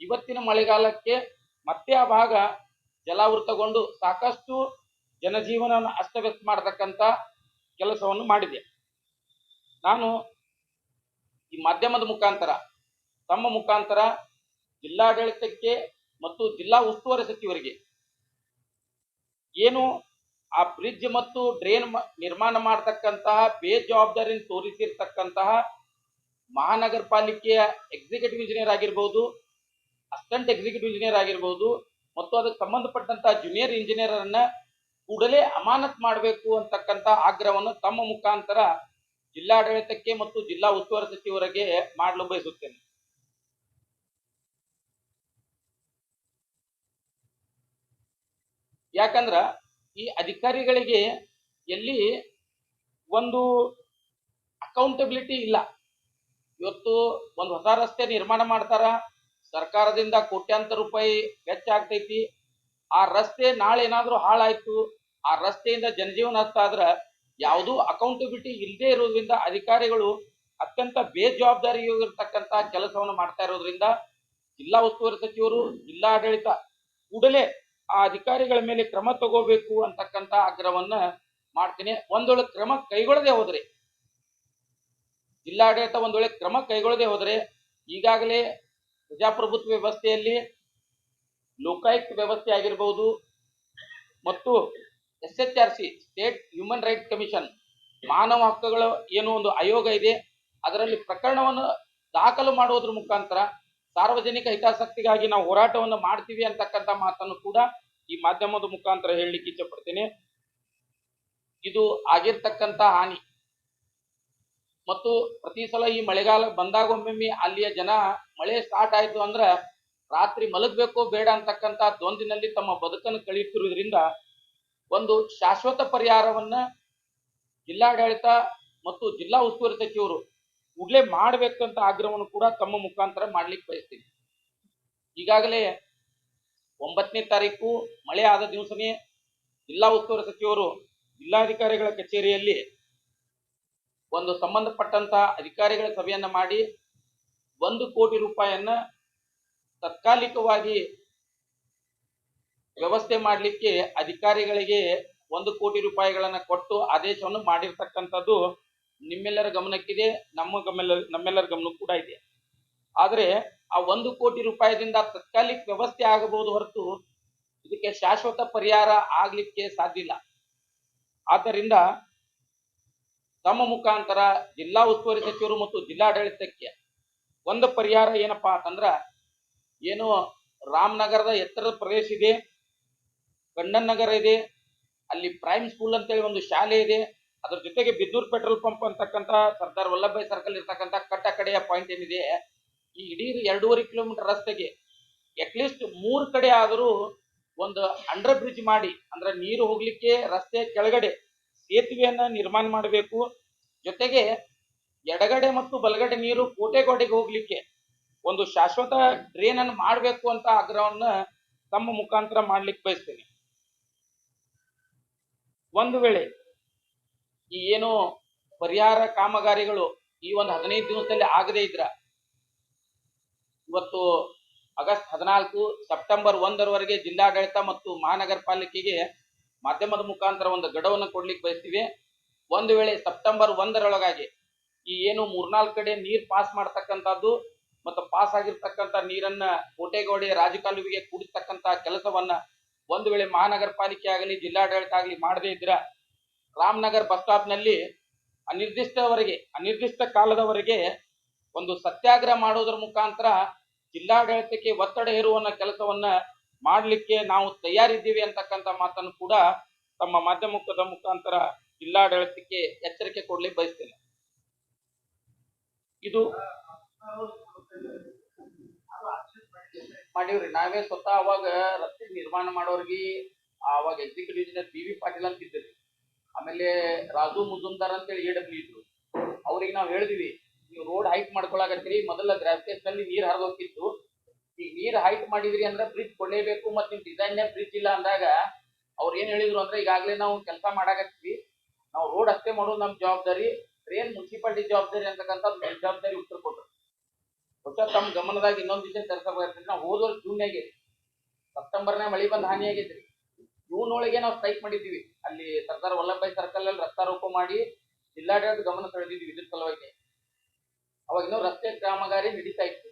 ಇವತ್ತಿನ ಮಳೆಗಾಲಕ್ಕೆ ಮತ್ತೆ ಆ ಭಾಗ ಜಲಾವೃತಗೊಂಡು ಸಾಕಷ್ಟು ಜನಜೀವನವನ್ನು ಅಸ್ತವ್ಯಸ್ತ ಮಾಡತಕ್ಕಂತ ಕೆಲಸವನ್ನು ಮಾಡಿದೆ. ನಾನು ಈ ಮಾಧ್ಯಮದ ಮುಖಾಂತರ, ತಮ್ಮ ಮುಖಾಂತರ ಜಿಲ್ಲಾಡಳಿತಕ್ಕೆ ಮತ್ತು ಜಿಲ್ಲಾ ಉಸ್ತುವಾರಿ ಸಚಿವರಿಗೆ. ಏನು ಆ ಬ್ರಿಡ್ಜ್ ಮತ್ತು ಡ್ರೈನ್ ನಿರ್ಮಾಣ ಮಾಡತಕ್ಕಂತಹ ಬೇಜವಾಬ್ದಾರಿ ತೋರಿಸಿರ್ತಕ್ಕಂತಹ ಮಹಾನಗರ ಪಾಲಿಕೆಯ ಎಕ್ಸಿಕ್ಯೂಟಿವ್ ಇಂಜಿನಿಯರ್ ಆಗಿರ್ಬೋದು ಅಸ್ಟೆಂಟ್ ಎಕ್ಸಿಕ್ಯೂಟಿವ್ ಇಂಜಿನಿಯರ್ ಆಗಿರ್ಬೋದು, ಮತ್ತು ಅದಕ್ಕೆ ಸಂಬಂಧಪಟ್ಟಂತಹ ಜೂನಿಯರ್ ಇಂಜಿನಿಯರ್ ಅನ್ನ ಕೂಡಲೇ ಅಮಾನತ್ ಮಾಡಬೇಕು ಅಂತಕ್ಕಂಥ ಆಗ್ರಹವನ್ನು ತಮ್ಮ ಮುಖಾಂತರ ಜಿಲ್ಲಾಡಳಿತಕ್ಕೆ ಮತ್ತು ಜಿಲ್ಲಾ ಉಸ್ತುವಾರಿ ಸಚಿವರಿಗೆ ಮಾಡಲು ಬಯಸುತ್ತೇನೆ. ಯಾಕಂದ್ರ ಈ ಅಧಿಕಾರಿಗಳಿಗೆ ಎಲ್ಲಿ ಒಂದು ಅಕೌಂಟಬಿಲಿಟಿ ಇಲ್ಲ. ಇವತ್ತು ಒಂದು ಹೊಸ ರಸ್ತೆ ನಿರ್ಮಾಣ ಮಾಡ್ತಾರ, ಸರ್ಕಾರದಿಂದ ಕೋಟ್ಯಾಂತರ ರೂಪಾಯಿ ವೆಚ್ಚ ಆಗ್ತೈತಿ. ಆ ರಸ್ತೆ ನಾಳೆ ಏನಾದ್ರೂ ಹಾಳಾಯ್ತು, ಆ ರಸ್ತೆಯಿಂದ ಜನಜೀವನ ಆದ್ರ ಯಾವುದೂ ಅಕೌಂಟಬಿಲಿಟಿ ಇಲ್ಲದೆ ಇರೋದ್ರಿಂದ ಅಧಿಕಾರಿಗಳು ಅತ್ಯಂತ ಬೇಜವಾಬ್ದಾರಿಯಾಗಿರ್ತಕ್ಕಂತ ಕೆಲಸವನ್ನು ಮಾಡ್ತಾ ಇರೋದ್ರಿಂದ ಜಿಲ್ಲಾ ಉಸ್ತುವಾರಿ ಸಚಿವರು, ಜಿಲ್ಲಾಡಳಿತ ಕೂಡಲೇ ಆ ಅಧಿಕಾರಿಗಳ ಮೇಲೆ ಕ್ರಮ ತಗೋಬೇಕು ಅಂತಕ್ಕಂಥ ಆಗ್ರಹವನ್ನ ಮಾಡ್ತೀನಿ. ಒಂದೊಳ್ಳೆ ಕ್ರಮ ಕೈಗೊಳ್ಳದೆ ಹೋದ್ರೆ, ಜಿಲ್ಲಾಡಳಿತ ಒಂದೊಳ್ಳೆ ಕ್ರಮ ಕೈಗೊಳ್ಳದೆ ಹೋದ್ರೆ, ಈಗಾಗಲೇ ಪ್ರಜಾಪ್ರಭುತ್ವ ವ್ಯವಸ್ಥೆಯಲ್ಲಿ ಲೋಕಾಯುಕ್ತ ವ್ಯವಸ್ಥೆ ಆಗಿರಬಹುದು ಮತ್ತು S H R C, state human right commission, ಮಾನವ ಹಕ್ಕುಗಳ ಏನು ಒಂದು ಆಯೋಗ ಇದೆ. ಅದರಲ್ಲಿ ಪ್ರಕರಣವನ್ನು ದಾಖಲು ಮಾಡುವುದರ ಮುಖಾಂತರ ಸಾರ್ವಜನಿಕ ಹಿತಾಸಕ್ತಿಗಾಗಿ ನಾವು ಹೋರಾಟವನ್ನು ಮಾಡ್ತೀವಿ ಅಂತಕ್ಕಂಥ ಮಾತನ್ನು ಕೂಡ ಈ ಮಾಧ್ಯಮದ ಮುಖಾಂತರ ಹೇಳಲಿಕ್ಕೆ ಇಚ್ಛಪಡ್ತೇನೆ ಇದು ಆಗಿರ್ತಕ್ಕಂಥ ಹಾನಿ. ಮತ್ತು ಪ್ರತಿ ಸಲ ಈ ಮಳೆಗಾಲ ಬಂದಾಗ ಒಮ್ಮೊಮ್ಮೆ ಅಲ್ಲಿಯ ಜನ ಮಳೆ ಸ್ಟಾರ್ಟ್ ಆಯ್ತು ಅಂದ್ರ ರಾತ್ರಿ ಮಲಗಬೇಕು ಬೇಡ ಅಂತಕ್ಕಂಥ ದ್ವಂದಿನಲ್ಲಿ ತಮ್ಮ ಬದುಕನ್ನು ಕಳೆಯುತ್ತಿರುವುದರಿಂದ ಒಂದು ಶಾಶ್ವತ ಪರಿಹಾರವನ್ನ ಜಿಲ್ಲಾಡಳಿತ ಮತ್ತು ಜಿಲ್ಲಾ ಉಸ್ತುವಾರಿ ಸಚಿವರು ಕೂಡಲೇ ಅಂತ ಆಗ್ರಹವನ್ನು ಕೂಡ ತಮ್ಮ ಮುಖಾಂತರ ಮಾಡ್ಲಿಕ್ಕೆ ಬಯಸ್ತೀನಿ. ಈಗಾಗಲೇ ಒಂಬತ್ತನೇ ತಾರೀಕು ಮಳೆ ಆದ ದಿವಸನೇ ಜಿಲ್ಲಾ ಉಸ್ತುವಾರಿ ಸಚಿವರು ಜಿಲ್ಲಾಧಿಕಾರಿಗಳ ಕಚೇರಿಯಲ್ಲಿ ಒಂದು ಸಂಬಂಧಪಟ್ಟಂತಹ ಅಧಿಕಾರಿಗಳ ಸಭೆಯನ್ನ ಮಾಡಿ ಒಂದು ಕೋಟಿ ರೂಪಾಯಿಯನ್ನ ತತ್ಕಾಲಿಕವಾಗಿ ವ್ಯವಸ್ಥೆ ಮಾಡಲಿಕ್ಕೆ ಅಧಿಕಾರಿಗಳಿಗೆ ಒಂದು ಕೋಟಿ ರೂಪಾಯಿಗಳನ್ನ ಕೊಟ್ಟು ಆದೇಶವನ್ನು ಮಾಡಿರ್ತಕ್ಕಂಥದ್ದು ನಿಮ್ಮೆಲ್ಲರ ಗಮನಕ್ಕಿದೆ, ನಮ್ಮ ಗಮನ ನಮ್ಮೆಲ್ಲರ ಗಮನ ಕೂಡ ಇದೆ. ಆದರೆ ಆ ಒಂದು ಕೋಟಿ ರೂಪಾಯಿದಿಂದ ತತ್ಕಾಲಿಕ ವ್ಯವಸ್ಥೆ ಆಗಬಹುದು ಹೊರತು ಇದಕ್ಕೆ ಶಾಶ್ವತ ಪರಿಹಾರ ಆಗ್ಲಿಕ್ಕೆ ಸಾಧ್ಯ ಇಲ್ಲ. ಆದ್ದರಿಂದ ತಮ್ಮ ಮುಖಾಂತರ ಜಿಲ್ಲಾ ಉಸ್ತುವಾರಿ ಸಚಿವರು ಮತ್ತು ಜಿಲ್ಲಾಡಳಿತಕ್ಕೆ ಒಂದು ಪರಿಹಾರ ಏನಪ್ಪಾ ಅಂತಂದ್ರ ಏನು ರಾಮನಗರದ ಎತ್ತರದ ಪ್ರದೇಶ ಇದೆ, ಕಣ್ಣನ್ ನಗರ ಇದೆ, ಅಲ್ಲಿ ಪ್ರೈಮ್ ಸ್ಕೂಲ್ ಅಂತೇಳಿ ಒಂದು ಶಾಲೆ ಇದೆ ಅದ್ರ ಜೊತೆಗೆ ಬಿದ್ದೂರ್ ಪೆಟ್ರೋಲ್ ಪಂಪ್ ಅಂತಕ್ಕಂತ ಸರ್ದಾರ್ ವಲ್ಲಭಾಯ್ ಸರ್ಕಲ್ ಇರ್ತಕ್ಕಂತ ಕಟ್ಟ ಕಡೆಯ ಪಾಯಿಂಟ್ ಏನಿದೆ, ಈ ಇಡೀ ಎರಡೂವರೆ ಕಿಲೋಮೀಟರ್ ರಸ್ತೆಗೆ ಅಟ್ಲೀಸ್ಟ್ ಮೂರ್ ಕಡೆ ಆದರೂ ಒಂದು ಅಂಡರ್ ಬ್ರಿಡ್ಜ್ ಮಾಡಿ, ಅಂದ್ರೆ ನೀರು ಹೋಗ್ಲಿಕ್ಕೆ ರಸ್ತೆ ಕೆಳಗಡೆ ಸೇತುವೆಯನ್ನ ನಿರ್ಮಾಣ ಮಾಡಬೇಕು. ಜೊತೆಗೆ ಎಡಗಡೆ ಮತ್ತು ಬಲಗಡೆ ನೀರು ಕೋಟೆಗೋಡೆಗೆ ಹೋಗ್ಲಿಕ್ಕೆ ಒಂದು ಶಾಶ್ವತ ಡ್ರೈನ್ ಅನ್ನು ಮಾಡಬೇಕು ಅಂತ ಆಗ್ರಹವನ್ನ ತಮ್ಮ ಮುಖಾಂತರ ಮಾಡ್ಲಿಕ್ಕೆ ಬಯಸ್ತೇನೆ. ಒಂದು ವೇಳೆ ಈ ಏನು ಪರಿಹಾರ ಕಾಮಗಾರಿಗಳು ಈ ಒಂದು ಹದಿನೈದು ದಿವಸದಲ್ಲಿ ಆಗದೇ ಇದ್ರ, ಇವತ್ತು ಆಗಸ್ಟ್ ಹದಿನಾಲ್ಕು ಸೆಪ್ಟೆಂಬರ್ ಒಂದರವರೆಗೆ ಜಿಲ್ಲಾಡಳಿತ ಮತ್ತು ಮಹಾನಗರ ಪಾಲಿಕೆಗೆ ಮಾಧ್ಯಮದ ಮುಖಾಂತರ ಒಂದು ಗಡವನ್ನು ಕೊಡ್ಲಿಕ್ಕೆ ಬಯಸ್ತೀವಿ. ಒಂದು ವೇಳೆ ಸೆಪ್ಟೆಂಬರ್ ಒಂದರೊಳಗಾಗಿ ಈ ಏನು ಮೂರ್ನಾಲ್ಕು ಕಡೆ ನೀರು ಪಾಸ್ ಮಾಡ್ತಕ್ಕಂಥದ್ದು ಮತ್ತು ಪಾಸ್ ಆಗಿರ್ತಕ್ಕಂಥ ನೀರನ್ನ ಕೋಟೆಗೌಡೆ ರಾಜಕಾಲುವೆಗೆ ಕೂಡಿಸ್ತಕ್ಕಂಥ ಕೆಲಸವನ್ನ ಒಂದು ವೇಳೆ ಮಹಾನಗರ ಪಾಲಿಕೆ ಆಗಲಿ, ಜಿಲ್ಲಾಡಳಿತ ಆಗಲಿ ಮಾಡದೇ ಇದ್ರ ರಾಮನಗರ್ ಬಸ್ ಸ್ಟಾಪ್ನಲ್ಲಿ ಅನಿರ್ದಿಷ್ಟವರೆಗೆ, ಅನಿರ್ದಿಷ್ಟ ಕಾಲದವರೆಗೆ ಒಂದು ಸತ್ಯಾಗ್ರಹ ಮಾಡೋದ್ರ ಮುಖಾಂತರ ಜಿಲ್ಲಾಡಳಿತಕ್ಕೆ ಒತ್ತಡ ಹೇರುವ ಕೆಲಸವನ್ನ ಮಾಡಲಿಕ್ಕೆ ನಾವು ತಯಾರಿದ್ದೀವಿ ಅಂತಕ್ಕಂಥ ಮಾತನ್ನು ಕೂಡ ತಮ್ಮ ಮಾಧ್ಯಮದ ಮುಖಾಂತರ ಜಿಲ್ಲಾಡಳಿತಕ್ಕೆ ಎಚ್ಚರಿಕೆ ಕೊಡ್ಲಿಕ್ಕೆ ಬಯಸ್ತೇನೆ. ಇದು ಮಾಡೀವ್ರಿ. ನಾವೇ ಸ್ವತಃ ಅವಾಗ ರಸ್ತೆ ನಿರ್ಮಾಣ ಮಾಡೋರ್ಗಿ, ಅವಾಗ executive engineer B V Patil ಅಂತ ಆಮೇಲೆ ರಾಜು ಮುಜುಮ್ದಾರ್ ಅಂತೇಳಿ ಎ ಡಬ್ಲ್ಯೂ ಇದ್ರು. ಅವ್ರಿಗೆ ನಾವು ಹೇಳಿದ್ವಿ, ನೀವು ರೋಡ್ ಹೈಟ್ ಮಾಡ್ಕೊಳಕತ್ತೀರಿ. ಮೊದಲ ಗ್ರಾವಿಟೇಷನ್ನಲ್ಲಿ ನೀರ್ ಹರಿದೋಗ್ತಿತ್ತು. ಈಗ ನೀರ್ ಹೈಟ್ ಮಾಡಿದ್ರಿ ಅಂದ್ರೆ ಬ್ರಿಡ್ಜ್ ಕೊಡಲೇಬೇಕು ಮತ್ತೆ ನಿಮ್ ಡಿಸೈನ್ ಬ್ರಿಡ್ಜ್ ಇಲ್ಲ ಅಂದಾಗ ಅವ್ರು ಏನ್ ಹೇಳಿದ್ರು ಅಂದ್ರೆ ಈಗಾಗಲೇ ನಾವು ಕೆಲಸ ಮಾಡಾಕತ್ತೀವಿ. ನಾವು ರೋಡ್ ಅಷ್ಟೇ ಮಾಡೋದು ನಮ್ ಜವಾಬ್ದಾರಿ. ಟ್ರೇನ್ ಮುನ್ಸಿಪಾಲಿಟಿ ಜವಾಬ್ದಾರಿ ಅಂತಕ್ಕಂಥ ಜವಾಬ್ದಾರಿ ಉತ್ತರ ಕೊಟ್ಟರು ಹೊಸ ತಮ್ಮ ಗಮನದಾಗ ಇನ್ನೊಂದು ವಿಷಯ ತರ್ಸಬೇಕಾಗ್ತದೆ ನಾವು ಹೋದ್ರೆ ಜೂನ್ ಜೂನ್ಯಾಗೆ ಸೆಪ್ಟೆಂಬರ್ನಾಗ ಮಳಿ ಬಂದ್ ಹಾನಿ ಆಗೈತ್ರಿ ಒಳಗೆ ನಾವು ಸ್ಟ್ರೈಕ್ ಮಾಡಿದ್ದೀವಿ. ಅಲ್ಲಿ ಸರ್ದಾರ್ ವಲ್ಲಭಾಯ್ ಸರ್ಕಲ್ ಅಲ್ಲಿ ರಸ್ತಾರೋಪ ಮಾಡಿ ಜಿಲ್ಲಾಡಳಿತ ಗಮನ ಸೆಳೆದಿದ್ವಿ ಇದ್ರ ಸಲುವಾಗಿ. ಅವಾಗ ಇನ್ನೂ ರಸ್ತೆ ಕಾಮಗಾರಿ ನಡೀತಾ ಇತ್ತು.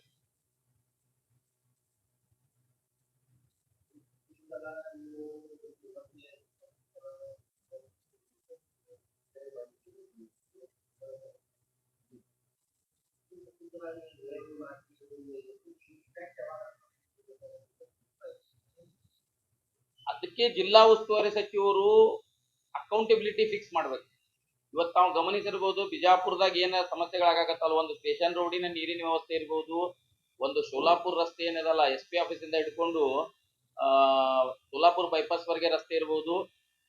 ಅದಕ್ಕೆ ಜಿಲ್ಲಾ ಉಸ್ತುವಾರಿ ಸಚಿವರು ಅಕೌಂಟೆಬಿಲಿಟಿ ಫಿಕ್ಸ್ ಮಾಡ್ಬೇಕು. ಇವತ್ತು ನಾವು ಗಮನಿಸಿರ್ಬೋದು, ಬಿಜಾಪುರದಾಗ ಏನ ಸಮಸ್ಯೆಗಳಾಗತ್ತಲ್ಲ ಒಂದು ಸ್ಟೇಷನ್ ರೋಡಿನ ನೀರಿನ ವ್ಯವಸ್ಥೆ ಇರ್ಬೋದು, ಒಂದು ಸೋಲಾಪುರ್ ರಸ್ತೆ ಏನಿದಲ್ಲ ಎಸ್ ಪಿ ಆಫೀಸಿಂದ ಹಿಡ್ಕೊಂಡು ಸೋಲಾಪುರ್ ಬೈಪಾಸ್ ವರೆಗೆ ರಸ್ತೆ ಇರ್ಬೋದು,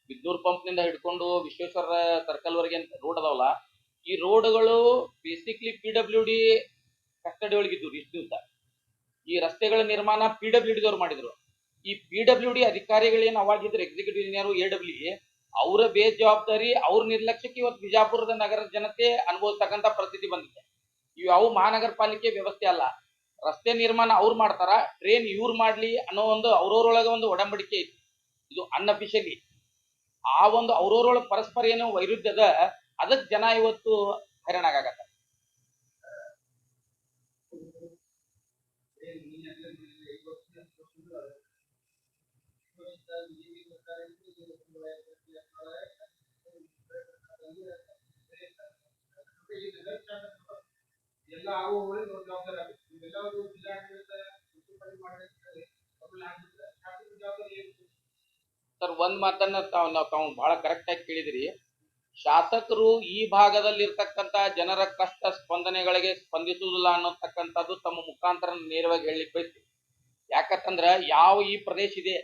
ಬಿದ್ದೂರ್ ಪಂಪ್ನಿಂದ ಹಿಡ್ಕೊಂಡು ವಿಶ್ವೇಶ್ವರ ಸರ್ಕಲ್ ವರೆಗೆ ರೋಡ್ ಅದಾವಲ್ಲ, ಈ ರೋಡ್ಗಳು basically P W D custody ಒಳಗಿದ್ದು ಇಷ್ಟು ದಿವಸ. ಈ ರಸ್ತೆಗಳ ನಿರ್ಮಾಣ ಪಿ ಡಬ್ಲ್ಯೂ ಡಿ ದವ್ರು ಮಾಡಿದ್ರು. ಈ ಪಿ ಡಬ್ಲ್ಯೂ ಡಿ ಅಧಿಕಾರಿಗಳೇನು ಅವಾಗಿದ್ರು ಎಕ್ಸಿಕ್ಯೂಟಿವ್ ಇಂಜಿನಿಯರ್ ಎ ಡಬ್ಲ್ಯೂ ಅವರ ಬೇಜವಾಬ್ದಾರಿ, ಅವ್ರ ನಿರ್ಲಕ್ಷ್ಯಕ್ಕೆ ಇವತ್ತು ಬಿಜಾಪುರದ ನಗರದ ಜನತೆ ಅನುಭವಿಸ್ತಕ್ಕಂಥ ಪರಿಸ್ಥಿತಿ ಬಂದಿದೆ. ಇವು ಯಾವ ಮಹಾನಗರ ಪಾಲಿಕೆ ವ್ಯವಸ್ಥೆ ಅಲ್ಲ. ರಸ್ತೆ ನಿರ್ಮಾಣ ಅವ್ರು ಮಾಡ್ತಾರ ಟ್ರೈನ್ ಇವ್ರು ಮಾಡ್ಲಿ ಅನ್ನೋ ಒಂದು ಅವ್ರವ್ರೊಳಗೆ ಒಂದು ಒಡಂಬಡಿಕೆ ಐತಿ ಇದು ಅನ್ಅಫಿಷಿಯಲಿ ಆ ಒಂದು ಅವ್ರವ್ರೊಳಗೆ ಪರಸ್ಪರ ಏನು ವೈರುಧ್ಯದ, ಅದಕ್ಕೆ ಜನ ಇವತ್ತು ಹೈರಾಣಾಗತ್ತ ಸರ್, ಒಂದ್ ಮಾತನ್ನ ತಾವ್ ನಾವು ತಾವು ಬಹಳ ಕರೆಕ್ಟ್ ಆಗಿ ಕೇಳಿದ್ರಿ. ಶಾಸಕರು ಈ ಭಾಗದಲ್ಲಿ ಇರ್ತಕ್ಕಂತ ಜನರ ಕಷ್ಟ ಸ್ಪಂದನೆಗಳಿಗೆ ಸ್ಪಂದಿಸುವುದಿಲ್ಲ ಅನ್ನತಕ್ಕಂಥದ್ದು ತಮ್ಮ ಮುಖಾಂತರ ನೇರವಾಗಿ ಹೇಳಲಿಕ್ಕೆ ಬಯಸ್ತೀವಿ ಯಾಕಂತಂದ್ರ ಯಾವ ಈ ಪ್ರದೇಶ ಇದೆ